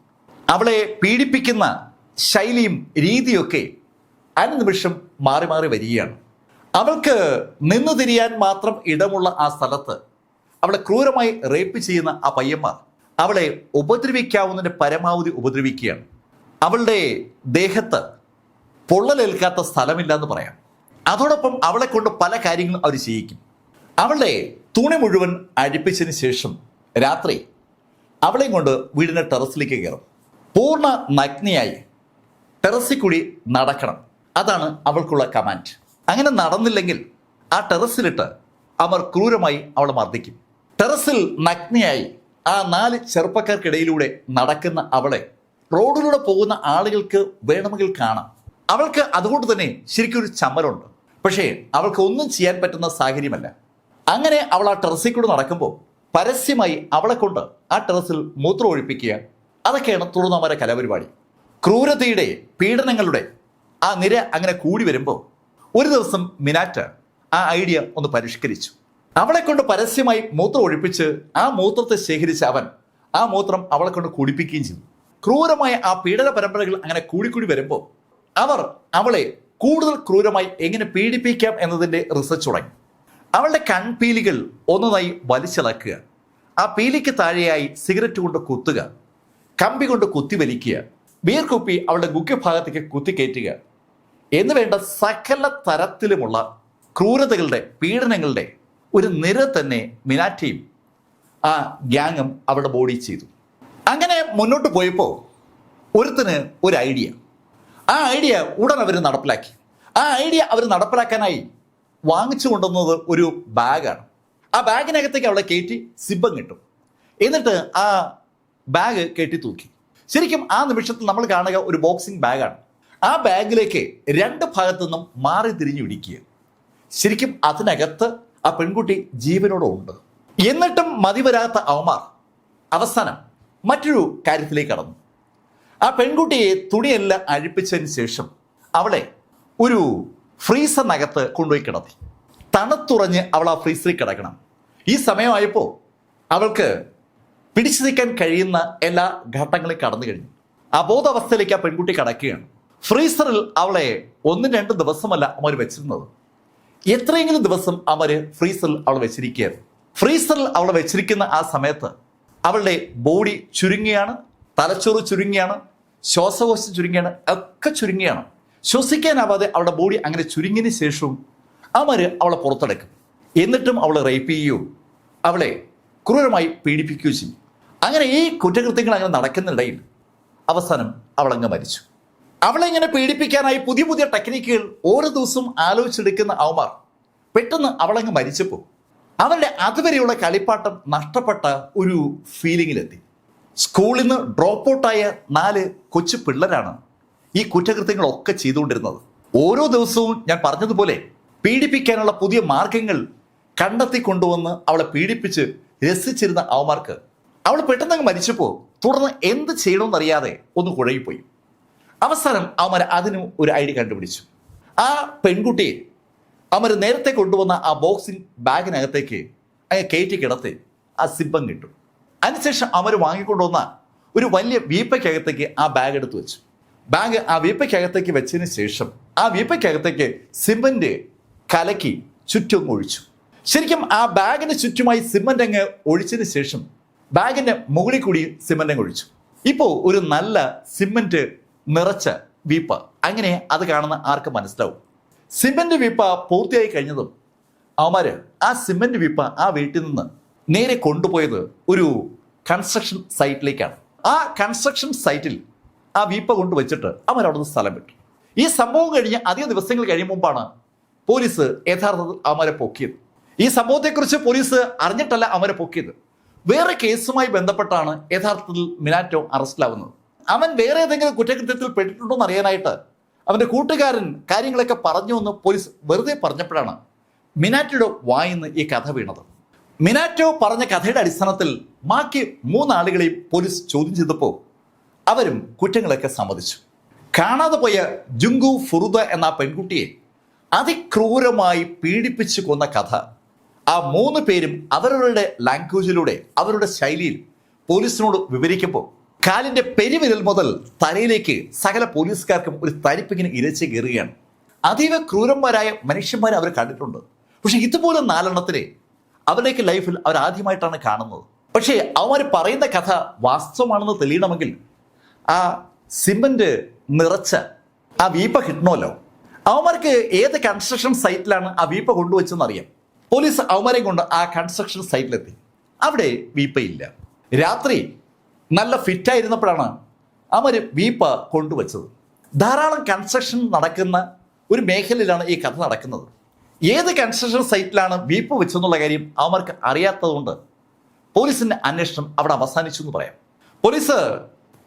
അവളെ പീഡിപ്പിക്കുന്ന ശൈലിയും രീതിയൊക്കെ അനുനിമിഷം മാറി മാറി വരികയാണ്. അവൾക്ക് നിന്നു തിരിയാൻ മാത്രം ഇടമുള്ള ആ സ്ഥലത്ത് അവളെ ക്രൂരമായി റേപ്പ് ചെയ്യുന്ന ആ പയ്യന്മാർ അവളെ ഉപദ്രവിക്കാവുന്നതിന്റെ പരമാവധി ഉപദ്രവിക്കുകയാണ്. അവളുടെ ദേഹത്ത് പൊള്ളലേൽക്കാത്ത സ്ഥലമില്ല എന്ന് പറയാം. അതോടൊപ്പം അവളെ കൊണ്ട് പല കാര്യങ്ങളും അവർ ചെയ്യിക്കും. അവളെ തുണി മുഴുവൻ അഴിപ്പിച്ചതിന് ശേഷം രാത്രി അവളെയും കൊണ്ട് വീടിന്റെ ടെറസിലേക്ക് കയറും. പൂർണ നഗ്നിയായി ടെറസിൽ കൂടി നടക്കണം. അതാണ് അവൾക്കുള്ള കമാൻഡ് അങ്ങനെ നടന്നില്ലെങ്കിൽ ആ ടെറസിലിട്ട് അവർ ക്രൂരമായി അവളെ മർദ്ദിക്കും. ടെറസിൽ നഗ്നയായി ആ നാല് ചെറുപ്പക്കാർക്കിടയിലൂടെ നടക്കുന്ന അവളെ റോഡിലൂടെ പോകുന്ന ആളുകൾക്ക് വേണമെങ്കിൽ കാണാം. അവൾക്ക് അതുകൊണ്ട് തന്നെ ശരിക്കും ഒരു ചമ്മലുണ്ട്. പക്ഷേ അവൾക്ക് ഒന്നും ചെയ്യാൻ പറ്റുന്ന സാഹചര്യമല്ല. അങ്ങനെ അവൾ ആ ടെറസിൽ കൂടെ നടക്കുമ്പോൾ പരസ്യമായി അവളെ കൊണ്ട് ആ ടെറസിൽ മൂത്രം ഒഴിപ്പിക്കുക അതൊക്കെയാണ് തുടർന്നവരെ കലാപരിപാടി. ക്രൂരതയുടെ പീഡനങ്ങളുടെ ആ നിര അങ്ങനെ കൂടി വരുമ്പോൾ ഒരു ദിവസം മിനാറ്റ ആ ഐഡിയ ഒന്ന് പരിഷ്കരിച്ചു. അവളെ കൊണ്ട് പരസ്യമായി മൂത്രം ഒഴിപ്പിച്ച് ആ മൂത്രത്തെ ശേഖരിച്ച് അവൻ ആ മൂത്രം അവളെ കൊണ്ട് കുടിപ്പിക്കുകയും ചെയ്തു. ക്രൂരമായ ആ പീഡന പരമ്പരകൾ അങ്ങനെ കൂടിക്കൂടി വരുമ്പോൾ അവർ അവളെ കൂടുതൽ ക്രൂരമായി എങ്ങനെ പീഡിപ്പിക്കാം എന്നതിന്റെ റിസർച്ച് തുടങ്ങി. അവളുടെ കൺപീലികൾ ഒന്നതായി വലിച്ചിളക്കുക. ആ പീലിക്ക് താഴെയായി സിഗരറ്റ് കൊണ്ട് കുത്തുക. കമ്പി കൊണ്ട് കുത്തി വലിക്കുക. ബീർ കുപ്പി അവളുടെ ഗുഹ്യഭാഗത്തേക്ക് കുത്തിക്കയറ്റുക എന്ന് വേണ്ട സകല തരത്തിലുമുള്ള ക്രൂരതകളുടെ പീഡനങ്ങളുടെ ഒരു നിര തന്നെ മിനാറ്റയും ആ ഗ്യാങ്ങും അവളുടെ ബോഡി ചെയ്തു. അങ്ങനെ മുന്നോട്ട് പോയപ്പോൾ ഒരുത്തിന് ഒരു ഐഡിയ ആ ഐഡിയ ഉടൻ അവർ നടപ്പിലാക്കി. ആ ഐഡിയ അവർ നടപ്പിലാക്കാനായി വാങ്ങിച്ചു കൊണ്ടുവന്നത് ഒരു ബാഗാണ്. ആ ബാഗിനകത്തേക്ക് അവളെ കയറ്റി സിബം കിട്ടും. എന്നിട്ട് ആ ബാഗ് കെട്ടി തൂക്കി. ശരിക്കും ആ നിമിഷത്തിൽ നമ്മൾ കാണുക ഒരു ബോക്സിംഗ് ബാഗാണ് ആ ബാഗിലേക്ക് രണ്ട് ഭാഗത്തു നിന്നും മാറി തിരിഞ്ഞു ഇടിക്കുക. ശരിക്കും അതിനകത്ത് ആ പെൺകുട്ടി ജീവനോടെ ഉണ്ട്. എന്നിട്ടും മതിവരാത്ത അവമാർ അവസാനം മറ്റൊരു കാര്യത്തിലേക്ക് കടന്നു. ആ പെൺകുട്ടിയെ തുണിയെല്ലാം അഴിപ്പിച്ചതിന് ശേഷം അവളെ ഒരു ഫ്രീസറിനകത്ത് കൊണ്ടുപോയി കിടത്തി. തണുത്തുറഞ്ഞ് അവൾ ആ ഫ്രീസറിൽ കിടക്കണം. ഈ സമയമായപ്പോൾ അവൾക്ക് പിടിച്ചു നിൽക്കാൻ കഴിയുന്ന എല്ലാ ഘട്ടങ്ങളും കടന്നു കഴിഞ്ഞു. അബോധാവസ്ഥയിലേക്ക് ആ പെൺകുട്ടി കടക്കുകയാണ്. ഫ്രീസറിൽ അവളെ ഒന്നും രണ്ടും ദിവസമല്ല അവർ വെച്ചിരുന്നത്. എത്രയെങ്കിലും ദിവസം അമര് ഫ്രീസറിൽ അവൾ വെച്ചിരിക്കുകയായിരുന്നു. ഫ്രീസറിൽ അവൾ വെച്ചിരിക്കുന്ന ആ സമയത്ത് അവളുടെ ബോഡി ചുരുങ്ങിയാണ് തലച്ചോറ് ചുരുങ്ങിയാണ് ശ്വാസകോശം ചുരുങ്ങിയാണ് ഒക്കെ ചുരുങ്ങിയാണ്. ശ്വസിക്കാനാവാതെ അവളുടെ ബോഡി അങ്ങനെ ചുരുങ്ങിയ ശേഷവും അവർ അവളെ പുറത്തെടുക്കും. എന്നിട്ടും അവളെ റേപ്പ് ചെയ്യുകയോ അവളെ ക്രൂരമായി പീഡിപ്പിക്കുകയും ചെയ്യും. അങ്ങനെ ഈ കുറ്റകൃത്യങ്ങൾ അങ്ങനെ നടക്കുന്നിടയിൽ അവസാനം അവളങ്ങ് മരിച്ചു. അവളെ ഇങ്ങനെ പീഡിപ്പിക്കാനായി പുതിയ പുതിയ ടെക്നിക്കുകൾ ഓരോ ദിവസവും ആലോചിച്ചെടുക്കുന്ന അവമാർ പെട്ടെന്ന് അവളങ്ങ് മരിച്ചപ്പോൾ അവരുടെ അതുവരെയുള്ള കളിപ്പാട്ടം നഷ്ടപ്പെട്ട ഒരു ഫീലിങ്ങിലെത്തി സ്കൂളിൽ നിന്ന് ഡ്രോപ്പ് ഔട്ടായ നാല് കൊച്ചു പിള്ളേരാണ് ഈ കുറ്റകൃത്യങ്ങളൊക്കെ ചെയ്തുകൊണ്ടിരുന്നത്. ഓരോ ദിവസവും ഞാൻ പറഞ്ഞതുപോലെ പീഡിപ്പിക്കാനുള്ള പുതിയ മാർഗങ്ങൾ കണ്ടെത്തി കൊണ്ടുവന്ന് അവളെ പീഡിപ്പിച്ച് രസിച്ചിരുന്ന അവമാർക്ക് അവൾ പെട്ടെന്ന് മരിച്ചപ്പോൾ തുടർന്ന് എന്ത് ചെയ്യണമെന്നറിയാതെ ഒന്ന് കുഴങ്ങിപ്പോയി അവസാനം അവന്മാർ അതിനും ഒരു ഐഡിയ കണ്ടുപിടിച്ചു. ആ പെൺകുട്ടിയെ അവർ നേരത്തെ കൊണ്ടുവന്ന ആ ബോക്സിംഗ് ബാഗിനകത്തേക്ക് അങ്ങ് കയറ്റി കിടത്തി ആ സിബം കിട്ടും. അതിനുശേഷം അവർ വാങ്ങിക്കൊണ്ടുവന്ന ഒരു വലിയ വീപ്പയ്ക്കകത്തേക്ക് ആ ബാഗ് എടുത്തു വെച്ചു. ബാഗ് ആ വീപ്പയ്ക്കകത്തേക്ക് വെച്ചതിന് ശേഷം ആ വീപ്പയ്ക്കകത്തേക്ക് സിമന്റ് കലക്കി ചുറ്റും ഒഴിച്ചു. ശരിക്കും ആ ബാഗിന് ചുറ്റുമായി സിമന്റ് അങ്ങ് ഒഴിച്ചതിന് ശേഷം ബാഗിന്റെ മുകളിൽ കൂടി സിമന്റ് അങ്ങ് ഒഴിച്ചു. ഇപ്പോൾ ഒരു നല്ല സിമന്റ് നിറച്ച വീപ്പ. അങ്ങനെ അത് കാണുന്ന ആർക്ക് മനസ്സിലാവും. സിമന്റ് വീപ്പ പൂർത്തിയായി കഴിഞ്ഞതും അവന്മാര് ആ സിമന്റ് വീപ്പ ആ വീട്ടിൽ നിന്ന് നേരെ കൊണ്ടുപോയത് ഒരു കൺസ്ട്രക്ഷൻ സൈറ്റിലേക്കാണ് ആ കൺസ്ട്രക്ഷൻ സൈറ്റിൽ ആ വീപ്പ കൊണ്ടുവച്ചിട്ട് അവർ അവിടുന്ന് സ്ഥലം വിട്ടു. ഈ സംഭവം കഴിഞ്ഞ് അധിക ദിവസങ്ങൾ കഴിയും മുമ്പാണ് പോലീസ് യഥാർത്ഥത്തിൽ അവരെ പൊക്കിയത്. ഈ സംഭവത്തെക്കുറിച്ച് പോലീസ് അറിഞ്ഞിട്ടല്ല അവരെ പൊക്കിയത്. വേറെ കേസുമായി ബന്ധപ്പെട്ടാണ് യഥാർത്ഥത്തിൽ മിനാറ്റോ അറസ്റ്റിലാവുന്നത്. അവൻ വേറെ ഏതെങ്കിലും കുറ്റകൃത്യത്തിൽ പെട്ടിട്ടുണ്ടോ എന്ന് അറിയാനായിട്ട് അവന്റെ കൂട്ടുകാരൻ കാര്യങ്ങളൊക്കെ പറഞ്ഞു എന്ന് പോലീസ് വെറുതെ പറഞ്ഞപ്പോഴാണ് മിനാറ്റോ വായിന്ന് ഈ കഥ വീണത്. മിനാറ്റോ പറഞ്ഞ കഥയുടെ അടിസ്ഥാനത്തിൽ ബാക്കി മൂന്നാളുകളെയും പോലീസ് ചോദ്യം ചെയ്തപ്പോൾ അവരും കുറ്റങ്ങളൊക്കെ സമ്മതിച്ചു. കാണാതെ പോയ ജുങ്കു ഫുറുദ എന്ന പെൺകുട്ടിയെ അതിക്രൂരമായി പീഡിപ്പിച്ചു കൊന്ന കഥ ആ മൂന്ന് പേരും അവരവരുടെ ലാംഗ്വേജിലൂടെ അവരുടെ ശൈലിയിൽ പോലീസിനോട് വിവരിക്കുമ്പോൾ കാലിന്റെ പെരുവിരൽ മുതൽ തലയിലേക്ക് സകല പോലീസുകാർക്കും ഒരു തരിപ്പിങ്ങനെ ഇരച്ച് കയറുകയാണ്. അതീവ ക്രൂരന്മാരായ മനുഷ്യന്മാരെ അവർ കണ്ടിട്ടുണ്ട്. പക്ഷെ ഇതുപോലെ നാലെണ്ണത്തിനെ അവരുടെയൊക്കെ ലൈഫിൽ അവർ ആദ്യമായിട്ടാണ് കാണുന്നത്. പക്ഷേ അവന്മാർ പറയുന്ന കഥ വാസ്തവമാണെന്ന് തെളിയണമെങ്കിൽ ആ സിമന്റ് നിറച്ച ആ വീപ്പ കിട്ടണമല്ലോ. അവന്മാർക്ക് ഏത് കൺസ്ട്രക്ഷൻ സൈറ്റിലാണ് ആ വീപ്പ കൊണ്ടുവച്ചെന്ന് അറിയാം പോലീസ് അവന്മാരെയും കൊണ്ട് ആ കൺസ്ട്രക്ഷൻ സൈറ്റിലെത്തി അവിടെ വീപ്പയില്ല. രാത്രി നല്ല ഫിറ്റായിരുന്നപ്പോഴാണ് അവർ വീപ്പ കൊണ്ടുവച്ചത്. ധാരാളം കൺസ്ട്രക്ഷൻ നടക്കുന്ന ഒരു മേഖലയിലാണ് ഈ കഥ നടക്കുന്നത്. ഏത് കൺസ്ട്രക്ഷൻ സൈറ്റിലാണ് വീപ്പ് വെച്ചെന്നുള്ള കാര്യം അവർക്ക് അറിയാത്തതുകൊണ്ട് പോലീസിന്റെ അന്വേഷണം അവിടെ അവസാനിച്ചു എന്ന് പറയാം. പോലീസ്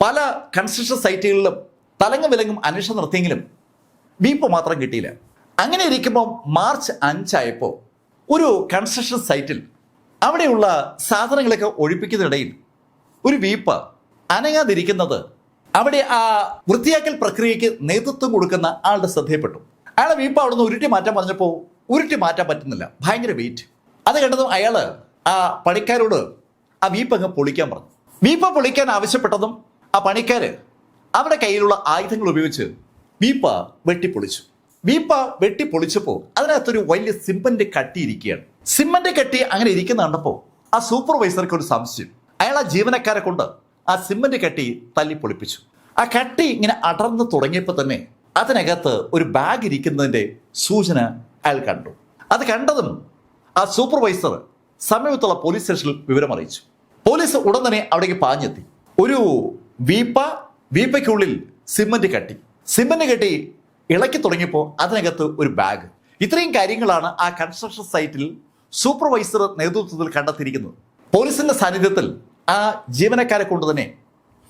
പല കൺസ്ട്രക്ഷൻ സൈറ്റുകളിലും തലങ്ങും വിലങ്ങും അന്വേഷണം നടത്തിയെങ്കിലും വീപ്പ് മാത്രം കിട്ടിയില്ല. അങ്ങനെ ഇരിക്കുമ്പോൾ മാർച്ച് അഞ്ചായപ്പോൾ ഒരു കൺസ്ട്രക്ഷൻ സൈറ്റിൽ അവിടെയുള്ള സാധനങ്ങളൊക്കെ ഒഴിപ്പിക്കുന്നതിനിടയിൽ ഒരു വീപ്പ് അനങ്ങാതിരിക്കുന്നത് അവിടെ ആ വൃത്തിയാക്കൽ പ്രക്രിയയ്ക്ക് നേതൃത്വം കൊടുക്കുന്ന ആളുടെ ശ്രദ്ധയപ്പെട്ടു അയാളെ വീപ്പ് അവിടുന്ന് ഉരുട്ടി മാറ്റാൻ പറഞ്ഞപ്പോൾ ഉരുട്ടി മാറ്റാൻ പറ്റുന്നില്ല. ഭയങ്കര വെയിറ്റ് അത് കണ്ടതും അയാൾ ആ പണിക്കാരോട് ആ വീപ്പ് അങ്ങ് പൊളിക്കാൻ പറഞ്ഞു. വീപ്പ പൊളിക്കാൻ ആവശ്യപ്പെട്ടതും ആ പണിക്കാർ അവരുടെ കയ്യിലുള്ള ആയുധങ്ങൾ ഉപയോഗിച്ച് വീപ്പ വെട്ടിപ്പൊളിച്ചു. വീപ്പ വെട്ടിപ്പൊളിച്ചപ്പോൾ അതിനകത്തൊരു വലിയ സിമ്മന്റ് കട്ടി ഇരിക്കുകയാണ് സിമന്റ് കട്ടി അങ്ങനെ ഇരിക്കുന്ന കണ്ടപ്പോൾ ആ സൂപ്പർവൈസർക്ക് ഒരു സംശയം. അയാൾ ആ ജീവനക്കാരെ കൊണ്ട് ആ സിമന്റ് കട്ടി തല്ലി പൊളിപ്പിച്ചു. ആ കട്ടി ഇങ്ങനെ അടർന്നു തുടങ്ങിയപ്പോൾ തന്നെ അതിനകത്ത് ഒരു ബാഗ് ഇരിക്കുന്നതിന്റെ സൂചന അയാൾ കണ്ടു. അത് കണ്ടതും ആ സൂപ്പർവൈസർ സമീപത്തുള്ള പോലീസ് സ്റ്റേഷനിൽ വിവരം അറിയിച്ചു. പോലീസ് ഉടൻ തന്നെ അവിടേക്ക് പാഞ്ഞെത്തി. ഒരു വീപ്പ വീപ്പയ്ക്കുള്ളിൽ സിമന്റ് കെട്ടി. സിമന്റ് കെട്ടി ഇളക്കി തുടങ്ങിയപ്പോൾ അതിനകത്ത് ഒരു ബാഗ്. ഇത്രയും കാര്യങ്ങളാണ് ആ കൺസ്ട്രക്ഷൻ സൈറ്റിൽ സൂപ്പർവൈസർ നേതൃത്വത്തിൽ കണ്ടെത്തിയിരിക്കുന്നത്. പോലീസിന്റെ സാന്നിധ്യത്തിൽ ആ ജീവനക്കാരെ കൊണ്ടുതന്നെ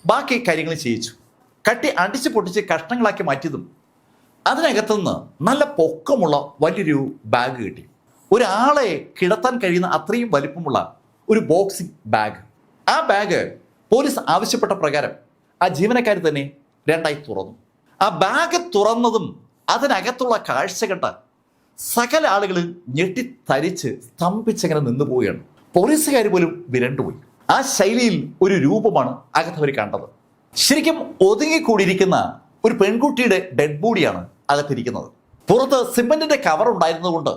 ബാക്കി കാര്യങ്ങൾ ചെയ്യിച്ചു. കട്ടി അടിച്ചു പൊട്ടിച്ച് കഷ്ണങ്ങളാക്കി മാറ്റിയതും അതിനകത്തുനിന്ന് നല്ല പൊക്കമുള്ള വലിയൊരു ബാഗ് കിട്ടി. ഒരാളെ കിടത്താൻ കഴിയുന്ന അത്രയും വലിപ്പമുള്ള ഒരു ബോക്സിംഗ് ബാഗ് ആ ബാഗ് പോലീസ് ആവശ്യപ്പെട്ട പ്രകാരം ആ ജീവനക്കാർ തന്നെ രണ്ടായി തുറന്നു. ആ ബാഗ് തുറന്നതും അതിനകത്തുള്ള കാഴ്ച കണ്ട സകല ആളുകൾ ഞെട്ടിത്തരിച്ച് സ്തംഭിച്ചങ്ങനെ നിന്ന് പോവുകയാണ്. പോലീസുകാർ പോലും വിരണ്ടുപോയി. ആ ശൈലിയിൽ ഒരു രൂപമാണ് അകത്തവർ കണ്ടത്. ശരിക്കും ഒതുങ്ങിക്കൂടിയിരിക്കുന്ന ഒരു പെൺകുട്ടിയുടെ ഡെഡ് ബോഡിയാണ് അകത്തിരിക്കുന്നത്. പുറത്ത് സിമെന്റിന്റെ കവർ ഉണ്ടായിരുന്നതുകൊണ്ട്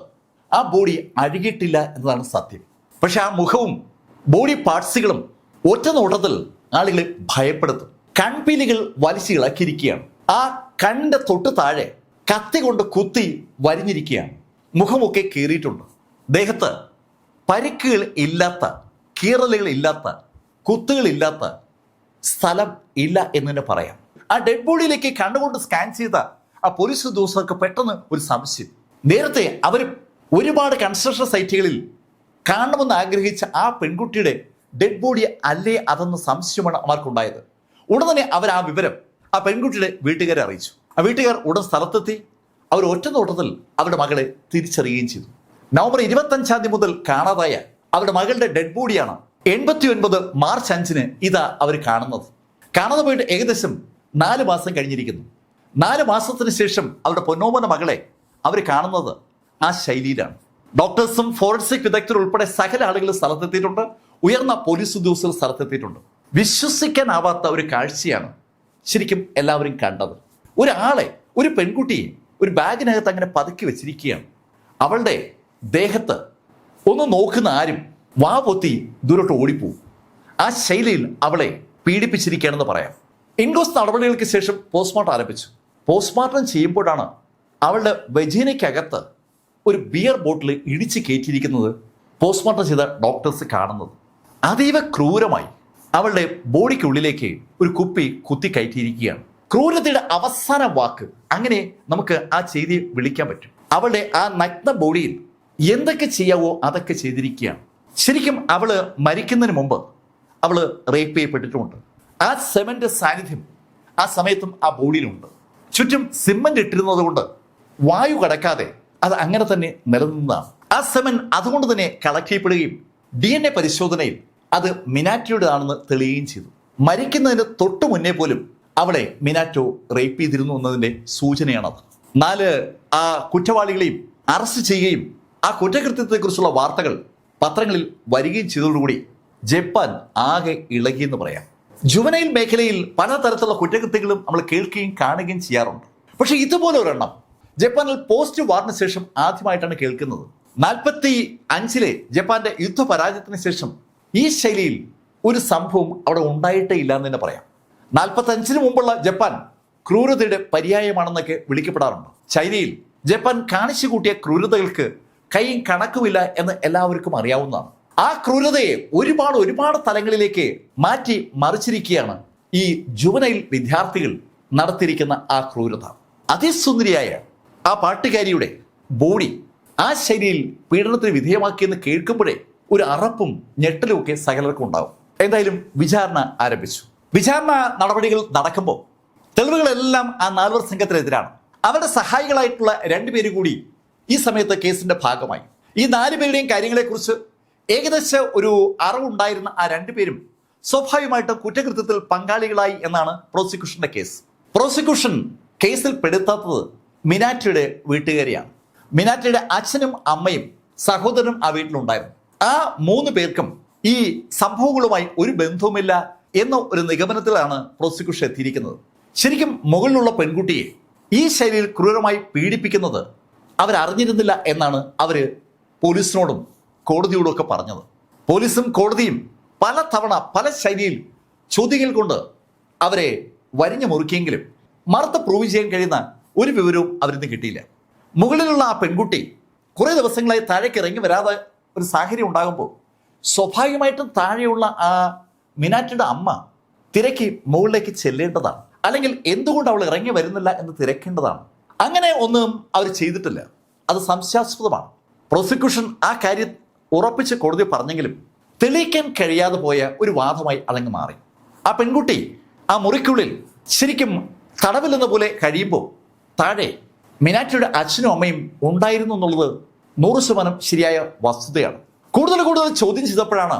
ആ ബോഡി അഴുകിയിട്ടില്ല എന്നതാണ് സത്യം. പക്ഷെ ആ മുഖവും ബോഡി പാർട്സുകളും ഒറ്റ നോട്ടത്തിൽ ആളുകളെ ഭയപ്പെടുത്തും. കൺപീലികൾ വലിച്ചു ഇളക്കിയിരിക്കുകയാണ്. ആ കണ്ണിന്റെ തൊട്ട് താഴെ കത്തി കൊണ്ട് കുത്തി വരിഞ്ഞിരിക്കുകയാണ്. മുഖമൊക്കെ കീറിയിട്ടുണ്ട്. ദേഹത്ത് പരിക്കുകൾ ഇല്ലാത്ത കീറലുകൾ ഇല്ലാത്ത കുത്തുകൾ ഇല്ലാത്ത സ്ഥലം ഇല്ല എന്ന് തന്നെ പറയാം. ആ ഡെഡ് ബോഡിയിലേക്ക് കണ്ണുകൊണ്ട് സ്കാൻ ചെയ്ത ആ പോലീസ് ഉദ്യോഗസ്ഥർക്ക് പെട്ടെന്ന് ഒരു സംശയം. നേരത്തെ അവർ ഒരുപാട് കൺസ്ട്രക്ഷൻ സൈറ്റുകളിൽ കാണണമെന്ന് ആഗ്രഹിച്ച ആ പെൺകുട്ടിയുടെ ഡെഡ് ബോഡി അല്ലേ അതെന്ന സംശയമാണ് അവർക്കുണ്ടായത്. ഉടൻ തന്നെ അവർ ആ വിവരം ആ പെൺകുട്ടിയുടെ വീട്ടുകാരെ അറിയിച്ചു. ആ വീട്ടുകാർ ഉടൻ സ്ഥലത്തെത്തി. അവർ ഒറ്റ നോട്ടത്തിൽ അവരുടെ മകളെ തിരിച്ചറിയുകയും ചെയ്തു. നവംബർ ഇരുപത്തഞ്ചാം തീയതി മുതൽ കാണാതായ അവരുടെ മകളുടെ ഡെഡ് ബോഡിയാണ് എൺപത്തി ഒൻപത് മാർച്ച് അഞ്ചിന് ഇതാ അവർ കാണുന്നത്. കാണാതെ പോയിട്ട് ഏകദേശം നാല് മാസം കഴിഞ്ഞിരിക്കുന്നു. നാല് മാസത്തിന് ശേഷം അവരുടെ പൊന്നോമന മകളെ അവർ കാണുന്നത് ആ ശൈലിയിലാണ്. ഡോക്ടേഴ്സും ഫോറൻസിക് വിദഗ്ധരും ഉൾപ്പെടെ സകല ആളുകൾ സ്ഥലത്തെത്തിയിട്ടുണ്ട്. ഉയർന്ന പോലീസ് ഉദ്യോഗസ്ഥർ സ്ഥലത്തെത്തിയിട്ടുണ്ട്. വിശ്വസിക്കാനാവാത്ത ഒരു കാഴ്ചയാണ് ശരിക്കും എല്ലാവരും കണ്ടത്. ഒരാളെ ഒരു പെൺകുട്ടിയെ ഒരു ബാഗിനകത്ത് അങ്ങനെ പതുക്കി വെച്ചിരിക്കുകയാണ്. അവളുടെ ദേഹത്ത് ഒന്ന് നോക്കുന്ന ആരും വാ പൊത്തി ദൂരോട്ട് ഓടിപ്പോവും. ആ ശൈലിയിൽ അവളെ പീഡിപ്പിച്ചിരിക്കുകയാണെന്ന് പറയാം. ഇൻക്വസ്റ്റ് നടപടികൾക്ക് ശേഷം പോസ്റ്റ്മോർട്ടം ആരംഭിച്ചു. പോസ്റ്റ്മോർട്ടം ചെയ്യുമ്പോഴാണ് അവളുടെ വെജീനയ്ക്കകത്ത് ഒരു ബിയർ ബോട്ടിൽ ഇടിച്ച് കയറ്റിയിരിക്കുന്നത് പോസ്റ്റ്മോർട്ടം ചെയ്ത ഡോക്ടേഴ്സ് കാണുന്നത്. അതീവ ക്രൂരമായി അവളുടെ ബോഡിക്കുള്ളിലേക്ക് ഒരു കുപ്പി കുത്തി കയറ്റിയിരിക്കുകയാണ്. ക്രൂരതയുടെ അവസാന വാക്ക് അങ്ങനെ നമുക്ക് ആ ചെയ്തി വിളിക്കാൻ പറ്റും. അവളുടെ ആ നഗ്ന ബോഡിയിൽ എന്തൊക്കെ ചെയ്യാവോ അതൊക്കെ ചെയ്തിരിക്കുകയാണ്. ശരിക്കും അവൾ മരിക്കുന്നതിന് മുമ്പ് അവൾ റേപ്പ് ചെയ്യപ്പെട്ടിട്ടുമുണ്ട്. ആ സെമന്റ് സാന്നിധ്യം ആ സമയത്തും ആ ബോഡിയിലുണ്ട് ചുറ്റും സിമന്റ് ഇട്ടിരുന്നത് കൊണ്ട് വായു കടക്കാതെ അത് അങ്ങനെ തന്നെ നിലനിന്നതാണ്. ആ സെമൻ അതുകൊണ്ട് തന്നെ കളക്ട് ഡി എൻ എ പരിശോധനയിൽ അത് മിനാറ്റോയുടേതാണെന്ന് തെളിയുകയും ചെയ്തു. മരിക്കുന്നതിന് തൊട്ടു മുന്നേ പോലും അവളെ മിനാറ്റോ റേപ്പ് ചെയ്തിരുന്നു എന്നതിന്റെ സൂചനയാണത്. നാല് ആ കുറ്റവാളികളെയും അറസ്റ്റ് ചെയ്യുകയും ആ കുറ്റകൃത്യത്തെക്കുറിച്ചുള്ള വാർത്തകൾ പത്രങ്ങളിൽ വരികയും ചെയ്തതോടുകൂടി ജപ്പാൻ ആകെ ഇളകിയെന്ന് പറയാം. ജുവനൈൽ മേഖലയിൽ പലതരത്തിലുള്ള കുറ്റകൃത്യങ്ങളും നമ്മൾ കേൾക്കുകയും കാണുകയും ചെയ്യാറുണ്ട്. പക്ഷേ ഇതുപോലെ ഒരെണ്ണം ജപ്പാനിൽ പോസ്റ്റ് വാറിന് ശേഷം ആദ്യമായിട്ടാണ് കേൾക്കുന്നത്. നാൽപ്പത്തി അഞ്ചിലെ ജപ്പാന്റെ യുദ്ധപരാജയത്തിന് ശേഷം ഈ ശൈലിയിൽ ഒരു സംഭവം അവിടെ ഉണ്ടായിട്ടേ ഇല്ല എന്ന് തന്നെ പറയാം. നാൽപ്പത്തി അഞ്ചിന് മുമ്പുള്ള ജപ്പാൻ ക്രൂരതയുടെ പര്യായമാണെന്നൊക്കെ വിളിക്കപ്പെടാറുണ്ട്. ചൈനയിൽ ജപ്പാൻ കാണിച്ചു കൂട്ടിയ ക്രൂരതകൾക്ക് കൈയും കണക്കുമില്ല എന്ന് എല്ലാവർക്കും അറിയാവുന്നതാണ്. ആ ക്രൂരതയെ ഒരുപാട് ഒരുപാട് തലങ്ങളിലേക്ക് മാറ്റി മറിച്ചിരിക്കുകയാണ് ഈ ജുവനൈൽ വിദ്യാർത്ഥികൾ നടത്തിയിരിക്കുന്ന ആ ക്രൂരത. അതിസുന്ദരിയായ ആ പാട്ടുകാരിയുടെ ബോഡി ആ ശൈലിയിൽ പീഡനത്തിന് വിധേയമാക്കിയെന്ന് കേൾക്കുമ്പോഴേ ഒരു അറപ്പും ഞെട്ടലും ഒക്കെ സകലർക്കും ഉണ്ടാവും. എന്തായാലും വിചാരണ ആരംഭിച്ചു. വിചാരണ നടപടികൾ നടക്കുമ്പോൾ തെളിവുകളെല്ലാം ആ നാൽവർ സംഘത്തിനെതിരാണ്. അവരുടെ സഹായികളായിട്ടുള്ള രണ്ടുപേര് കൂടി ഈ സമയത്ത് കേസിന്റെ ഭാഗമായി. ഈ നാലുപേരുടെയും കാര്യങ്ങളെക്കുറിച്ച് ഏകദേശം ഒരു അറിവുണ്ടായിരുന്ന ആ രണ്ടുപേരും സ്വാഭാവികമായിട്ട് കുറ്റകൃത്യത്തിൽ പങ്കാളികളായി എന്നാണ് പ്രോസിക്യൂഷന്റെ കേസ് പ്രോസിക്യൂഷൻ കേസിൽ പെടുത്താത്തത് മിനാറ്റയുടെ വീട്ടുകാരിയാണ്. മിനാറ്റയുടെ അച്ഛനും അമ്മയും സഹോദരനും ആ വീട്ടിലുണ്ടായിരുന്നു. ആ മൂന്ന് പേർക്കും ഈ സംഭവങ്ങളുമായി ഒരു ബന്ധവുമില്ല എന്ന ഒരു നിഗമനത്തിലാണ് പ്രോസിക്യൂഷൻ എത്തിയിരിക്കുന്നത്. ശരിക്കും മുകളിലുള്ള പെൺകുട്ടിയെ ഈ ശൈലിയിൽ ക്രൂരമായി പീഡിപ്പിക്കുന്നത് അവരറിഞ്ഞിരുന്നില്ല എന്നാണ് അവർ പോലീസിനോടും കോടതിയോടും ഒക്കെ പറഞ്ഞത്. പോലീസും കോടതിയും പല തവണ പല ശൈലിയിൽ ചോദ്യങ്ങൾ കൊണ്ട് അവരെ വരിഞ്ഞു മുറുക്കിയെങ്കിലും മറുത്ത് പ്രൂവ് ചെയ്യാൻ കഴിയുന്ന ഒരു വിവരവും അവരിന്ന് കിട്ടിയില്ല. മുകളിലുള്ള ആ പെൺകുട്ടി കുറേ ദിവസങ്ങളായി താഴേക്ക് ഇറങ്ങി വരാതെ ഒരു സാഹചര്യം ഉണ്ടാകുമ്പോൾ സ്വാഭാവികമായിട്ടും താഴെയുള്ള ആ മിനാറ്റിയുടെ അമ്മ തിരക്കി മുകളിലേക്ക് ചെല്ലേണ്ടതാണ്. അല്ലെങ്കിൽ എന്തുകൊണ്ട് അവൾ ഇറങ്ങി വരുന്നില്ല എന്ന് തിരക്കേണ്ടതാണ്. അങ്ങനെ ഒന്നും അവർ ചെയ്തിട്ടില്ല. അത് സംശയാസ്പദമാണ്. പ്രോസിക്യൂഷൻ ആ കാര്യം ഉറപ്പിച്ച് കോടതി പറഞ്ഞെങ്കിലും തെളിയിക്കാൻ കഴിയാതെ പോയ ഒരു വാദമായി അതങ്ങ് മാറി. ആ പെൺകുട്ടി ആ മുറിക്കുള്ളിൽ ശരിക്കും തടവിലെന്ന പോലെ കഴിയുമ്പോൾ താഴെ മിനാറ്റിയുടെ അച്ഛനും അമ്മയും ഉണ്ടായിരുന്നു എന്നുള്ളത് നൂറ് ശതമാനം ശരിയായ വസ്തുതയാണ്. കൂടുതൽ കൂടുതൽ ചോദ്യം ചെയ്തപ്പോഴാണ്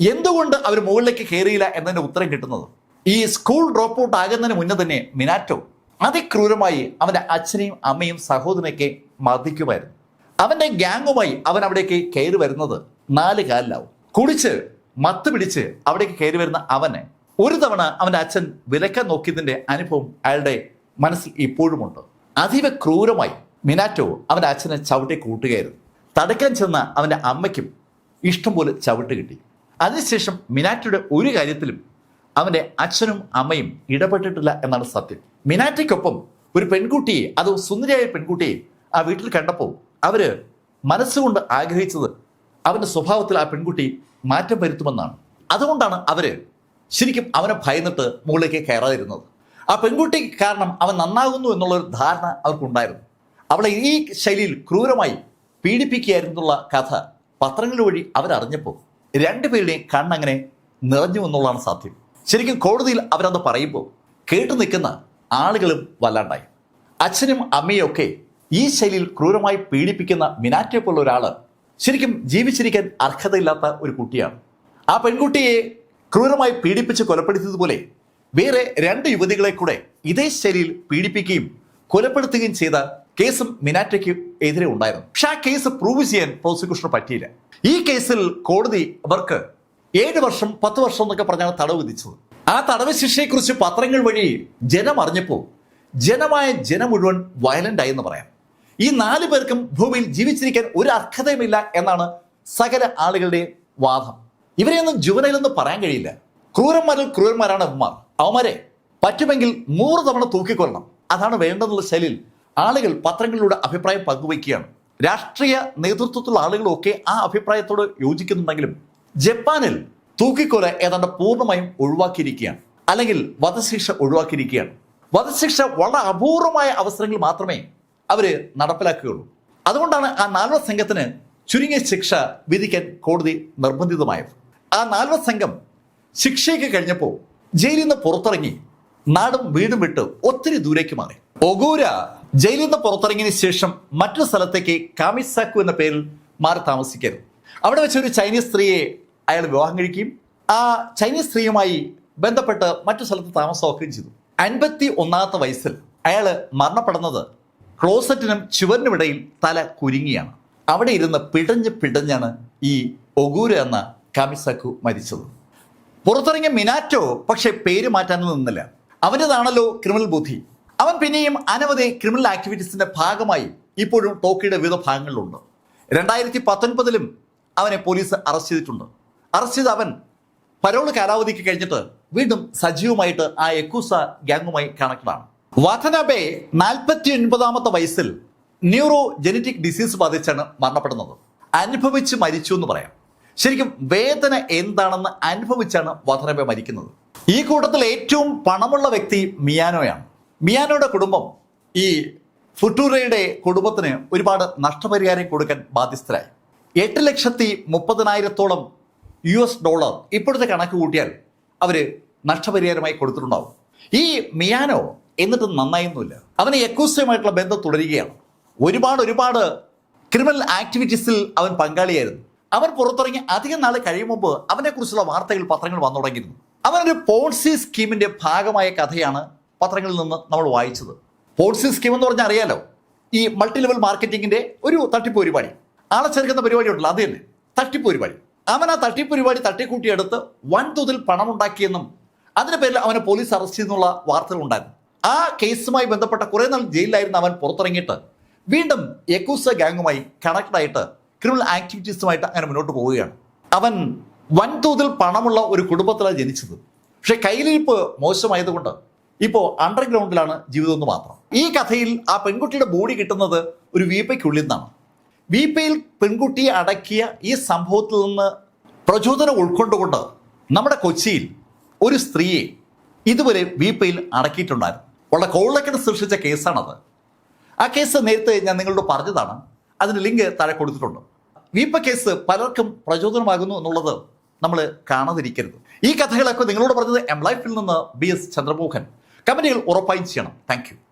എന്തുകൊണ്ട് അവർ മുകളിലേക്ക് കയറിയില്ല എന്നതിന്റെ ഉത്തരം കിട്ടുന്നത്? ഈ സ്കൂൾ ഡ്രോപ്പ് ഔട്ട് ആകുന്നതിന് മുന്നേ തന്നെ മിനാറ്റോ അതിക്രൂരമായി അവന്റെ അച്ഛനെയും അമ്മയും സഹോദരനെയൊക്കെ മർദ്ദിക്കുമായിരുന്നു. അവന്റെ ഗ്യാങ്ങുമായി അവൻ അവിടേക്ക് കയറി വരുന്നത് നാല് കാലിലാവും. കുടിച്ച് മത്ത് പിടിച്ച് അവിടേക്ക് കയറി വരുന്ന അവനെ ഒരു തവണ അവന്റെ അച്ഛൻ വിലക്കാൻ നോക്കിയതിന്റെ അനുഭവം അയാളുടെ മനസ്സിൽ ഇപ്പോഴുമുണ്ട്. അതീവ ക്രൂരമായി മിനാറ്റോ അവന്റെ അച്ഛനെ ചവിട്ടി കൂട്ടുകയായിരുന്നു. തടയ്ക്കാൻ ചെന്ന അവന്റെ അമ്മയ്ക്കും ഇഷ്ടം പോലെ ചവിട്ട് കിട്ടി. അതിനുശേഷം മിനാറ്റോയുടെ ഒരു കാര്യത്തിലും അവന്റെ അച്ഛനും അമ്മയും ഇടപെട്ടിട്ടില്ല എന്നാണ് സത്യം. മിനാറ്റയ്ക്കൊപ്പം ഒരു പെൺകുട്ടിയെ അതോ സുന്ദരിയായ പെൺകുട്ടിയെ ആ വീട്ടിൽ കണ്ടപ്പോൾ അവർ മനസ്സുകൊണ്ട് ആഗ്രഹിച്ചത് അവന്റെ സ്വഭാവത്തിൽ ആ പെൺകുട്ടി മാറ്റം വരുത്തുമെന്നാണ്. അതുകൊണ്ടാണ് അവർ ശരിക്കും അവനെ ഭയന്നിട്ട് മുകളിലേക്ക് കയറാതിരുന്നത്. ആ പെൺകുട്ടി കാരണം അവൻ നന്നാകുന്നു എന്നുള്ളൊരു ധാരണ അവർക്കുണ്ടായിരുന്നു. അവളെ ഈ ശൈലിയിൽ ക്രൂരമായി പീഡിപ്പിക്കുകയായിരുന്നുള്ള കഥ പത്രങ്ങൾ വഴി അവരറിഞ്ഞപ്പോൾ രണ്ടുപേരുടെയും കണ്ണങ്ങനെ നിറഞ്ഞു എന്നുള്ളതാണ് സാധ്യം. ശരിക്കും കോടതിയിൽ അവരത് പറയുമ്പോൾ കേട്ടു നിൽക്കുന്ന ആളുകളും വല്ലാണ്ടായി. അച്ഛനും അമ്മയും ഒക്കെ ഈ ശൈലിയിൽ ക്രൂരമായി പീഡിപ്പിക്കുന്ന മിനാറ്റെ പോലുള്ള ഒരാൾ ശരിക്കും ജീവിച്ചിരിക്കാൻ അർഹതയില്ലാത്ത ഒരു കുട്ടിയാണ്. ആ പെൺകുട്ടിയെ ക്രൂരമായി പീഡിപ്പിച്ച് കൊലപ്പെടുത്തിയതുപോലെ വേറെ രണ്ട് യുവതികളെ കൂടെ ഇതേ ശൈലിയിൽ പീഡിപ്പിക്കുകയും കൊലപ്പെടുത്തുകയും ചെയ്ത കേസും മിനാറ്റയ്ക്ക് എതിരെ ഉണ്ടായിരുന്നു. പക്ഷെ ആ കേസ് പ്രൂവ് ചെയ്യാൻ പ്രോസിക്യൂഷന് പറ്റിയില്ല. ഈ കേസിൽ കോടതി അവർക്ക് ഏഴ് വർഷം പത്ത് വർഷം എന്നൊക്കെ പറഞ്ഞാണ് തടവ് വിധിച്ചത്. ആ തടവ് ശിക്ഷയെക്കുറിച്ച് പത്രങ്ങൾ വഴി ജനം അറിഞ്ഞപ്പോൾ ജനമായ ജനം മുഴുവൻ വയലന്റ് ആയി എന്ന് പറയാം. ഈ നാല് പേർക്കും ഭൂമിയിൽ ജീവിച്ചിരിക്കാൻ ഒരു അർഹതയുമില്ല എന്നാണ് സകല ആളുകളുടെ വാദം. ഇവരെയൊന്നും ജുവനയിലൊന്നും പറയാൻ കഴിയില്ല. ക്രൂരന്മാരിൽ ക്രൂരന്മാരാണ് അവന്മാർ അവന്മാരെ പറ്റുമെങ്കിൽ നൂറ് തവണ തൂക്കിക്കൊള്ളണം അതാണ് വേണ്ടെന്നുള്ള ശൈലിയിൽ ആളുകൾ പത്രങ്ങളിലൂടെ അഭിപ്രായം പങ്കുവയ്ക്കുകയാണ്. രാഷ്ട്രീയ നേതൃത്വത്തിലുള്ള ആളുകളൊക്കെ ആ അഭിപ്രായത്തോട് യോജിക്കുന്നുണ്ടെങ്കിലും ജപ്പാനിൽ തൂക്കിക്കൊല ഏതാണ്ട് പൂർണമായും ഒഴിവാക്കിയിരിക്കുകയാണ്. അല്ലെങ്കിൽ വധശിക്ഷ ഒഴിവാക്കിയിരിക്കുകയാണ്. വധശിക്ഷ വളരെ അപൂർവമായ അവസരങ്ങളിൽ മാത്രമേ അവർ നടപ്പിലാക്കുകയുള്ളൂ. അതുകൊണ്ടാണ് ആ നാൽവ സംഘത്തിന് ചുരുങ്ങിയ ശിക്ഷ വിധിക്കാൻ കോടതി നിർബന്ധിതമായത്. ആ നാൽവ സംഘം ശിക്ഷയ്ക്ക് കഴിഞ്ഞപ്പോൾ ജയിലിൽ നിന്ന് പുറത്തിറങ്ങി നാടും വീടും വിട്ട് ഒത്തിരി ദൂരേക്ക് മാറി. ഒഗൂര ജയിലിൽ നിന്ന് പുറത്തിറങ്ങിയതിനു ശേഷം മറ്റൊരു സ്ഥലത്തേക്ക് കാമിസാക്കു എന്ന പേരിൽ മാറി താമസിക്കരുത്. അവിടെ വെച്ച് ഒരു ചൈനീസ് സ്ത്രീയെ അയാൾ വിവാഹം കഴിക്കുകയും ആ ചൈനീസ് സ്ത്രീയുമായി ബന്ധപ്പെട്ട് മറ്റു സ്ഥലത്ത് താമസമാക്കുകയും ചെയ്തു. അൻപത്തി ഒന്നാമത്തെ വയസ്സിൽ അയാൾ മരണപ്പെടുന്നത് ക്ലോസറ്റിനും ചുവരിനും ഇടയിൽ തല കുരുങ്ങിയാണ്. അവിടെ ഇരുന്ന് പിടഞ്ഞ് പിടഞ്ഞാണ് ഈ ഒഗൂര എന്ന കമിസക്കു മരിച്ചത്. പുറത്തിറങ്ങിയ മിനാറ്റോ പക്ഷെ പേര് മാറ്റാനൊന്നും നിന്നില്ല. അവന്റെതാണല്ലോ ക്രിമിനൽ ബുദ്ധി. അവൻ പിന്നെയും അനവധി ക്രിമിനൽ ആക്ടിവിറ്റീസിന്റെ ഭാഗമായി ഇപ്പോഴും ടോക്കിയുടെ വിവിധ ഭാഗങ്ങളിലുണ്ട്. രണ്ടായിരത്തി പത്തൊൻപതിലും അവനെ പോലീസ് അറസ്റ്റ് ചെയ്തിട്ടുണ്ട്. അറസ്റ്റ് ചെയ്ത അവൻ പരോൾ കാലാവധിക്ക് കഴിഞ്ഞിട്ട് വീണ്ടും സജീവമായിട്ട് ആ എക്കൂസ ഗ്യാങ്ങുമായി കണക്റ്റഡ് ആണ് വാഥനാബെ നാൽപ്പത്തി ഒൻപതാമത്തെ വയസ്സിൽ ന്യൂറോ ജനറ്റിക് ഡിസീസ് ബാധിച്ചാണ് മരണപ്പെടുന്നത്. അനുഭവിച്ച് മരിച്ചു എന്ന് പറയാം. ശരിക്കും വേദന എന്താണെന്ന് അനുഭവിച്ചാണ് വധനബെ മരിക്കുന്നത്. ഈ കൂട്ടത്തിൽ ഏറ്റവും പണമുള്ള വ്യക്തി മിയാനോയാണ്. മിയാനോയുടെ കുടുംബം ഈ ഫുട്ടൂറയുടെ കുടുംബത്തിന് ഒരുപാട് നഷ്ടപരിഹാരം കൊടുക്കാൻ ബാധ്യസ്ഥരായി. എട്ട് ലക്ഷത്തി മുപ്പതിനായിരത്തോളം യു എസ് ഡോളർ ഇപ്പോഴത്തെ കണക്ക് കൂട്ടിയാൽ അവർ നഷ്ടപരിഹാരമായി കൊടുത്തിട്ടുണ്ടാവും. ഈ മിയാനോ എന്നിട്ട് നന്നായൊന്നുമില്ല. അവന് എക്കോസ്റ്റുമായിട്ടുള്ള ബന്ധം തുടരുകയാണ്. ഒരുപാട് ഒരുപാട് ക്രിമിനൽ ആക്ടിവിറ്റീസിൽ അവൻ പങ്കാളിയായിരുന്നു. അവൻ പുറത്തിറങ്ങി അധികം നാൾ കഴിയും മുമ്പ് അവനെ കുറിച്ചുള്ള വാർത്തകൾ പത്രങ്ങൾ വന്നു തുടങ്ങിയിരുന്നു. അവനൊരു പോൺസി സ്കീമിന്റെ ഭാഗമായ കഥയാണ് പത്രങ്ങളിൽ നിന്ന് നമ്മൾ വായിച്ചത്. പോൺസി സ്കീം എന്ന് പറഞ്ഞാൽ അറിയാലോ? ഈ മൾട്ടി ലെവൽ മാർക്കറ്റിംഗിന്റെ ഒരു തട്ടിപ്പ് പരിപാടി ആളെ ചേർക്കുന്ന പരിപാടി ഉണ്ടല്ലോ അത് തന്നെ. തട്ടിപ്പ് പരിപാടി അവൻ ആ തട്ടിപ്പ് പരിപാടി തട്ടിക്കൂട്ടിയെടുത്ത് വൻതോതിൽ പണമുണ്ടാക്കിയെന്നും അതിന്റെ പേരിൽ അവനെ പോലീസ് അറസ്റ്റ് ചെയ്യുന്നുള്ള വാർത്തകൾ ഉണ്ടായിരുന്നു ആ കേസുമായി ബന്ധപ്പെട്ട കുറെ നാൾ ജയിലിലായിരുന്ന അവൻ പുറത്തിറങ്ങിയിട്ട് വീണ്ടും യക്കൂസ ഗാങ്ങുമായി കണക്ട് ആയിട്ട് ക്രിമിനൽ ആക്ടിവിറ്റീസുമായിട്ട് അങ്ങനെ മുന്നോട്ട് പോവുകയാണ്. അവൻ വൻതോതിൽ പണമുള്ള ഒരു കുടുംബത്തിലാണ് ജനിച്ചത്. പക്ഷെ കയ്യിലിരിപ്പ് മോശമായതുകൊണ്ട് ഇപ്പോൾ അണ്ടർഗ്രൗണ്ടിലാണ് ജീവിതം എന്ന് മാത്രം. ഈ കഥയിൽ ആ പെൺകുട്ടിയുടെ ബോഡി കിട്ടുന്നത് ഒരു വീപ്പയ്ക്കുള്ളിൽ നിന്നാണ്. വീപ്പയിൽ പെൺകുട്ടിയെ അടക്കിയ ഈ സംഭവത്തിൽ നിന്ന് പ്രചോദനം ഉൾക്കൊണ്ടുകൊണ്ട് നമ്മുടെ കൊച്ചിയിൽ ഒരു സ്ത്രീയെ ഇതുവരെ വീപ്പയിൽ അടക്കിയിട്ടുണ്ടായിരുന്നു. വളരെ കോളിളക്കട് സൃഷ്ടിച്ച കേസാണത്. ആ കേസ് നേരത്തെ ഞാൻ നിങ്ങളോട് പറഞ്ഞതാണ്. അതിന് ലിങ്ക് താഴെ കൊടുത്തിട്ടുണ്ട്. വീപ്പ കേസ് പലർക്കും പ്രചോദനമാകുന്നു എന്നുള്ളത് നമ്മൾ കാണാതിരിക്കരുത്. ഈ കഥകളൊക്കെ നിങ്ങളോട് പറഞ്ഞത് എം ലൈഫിൽ നിന്ന് ബി എസ് ചന്ദ്രമോഹൻ. കമ്പനികൾ ഉറപ്പായും ചെയ്യണം. താങ്ക്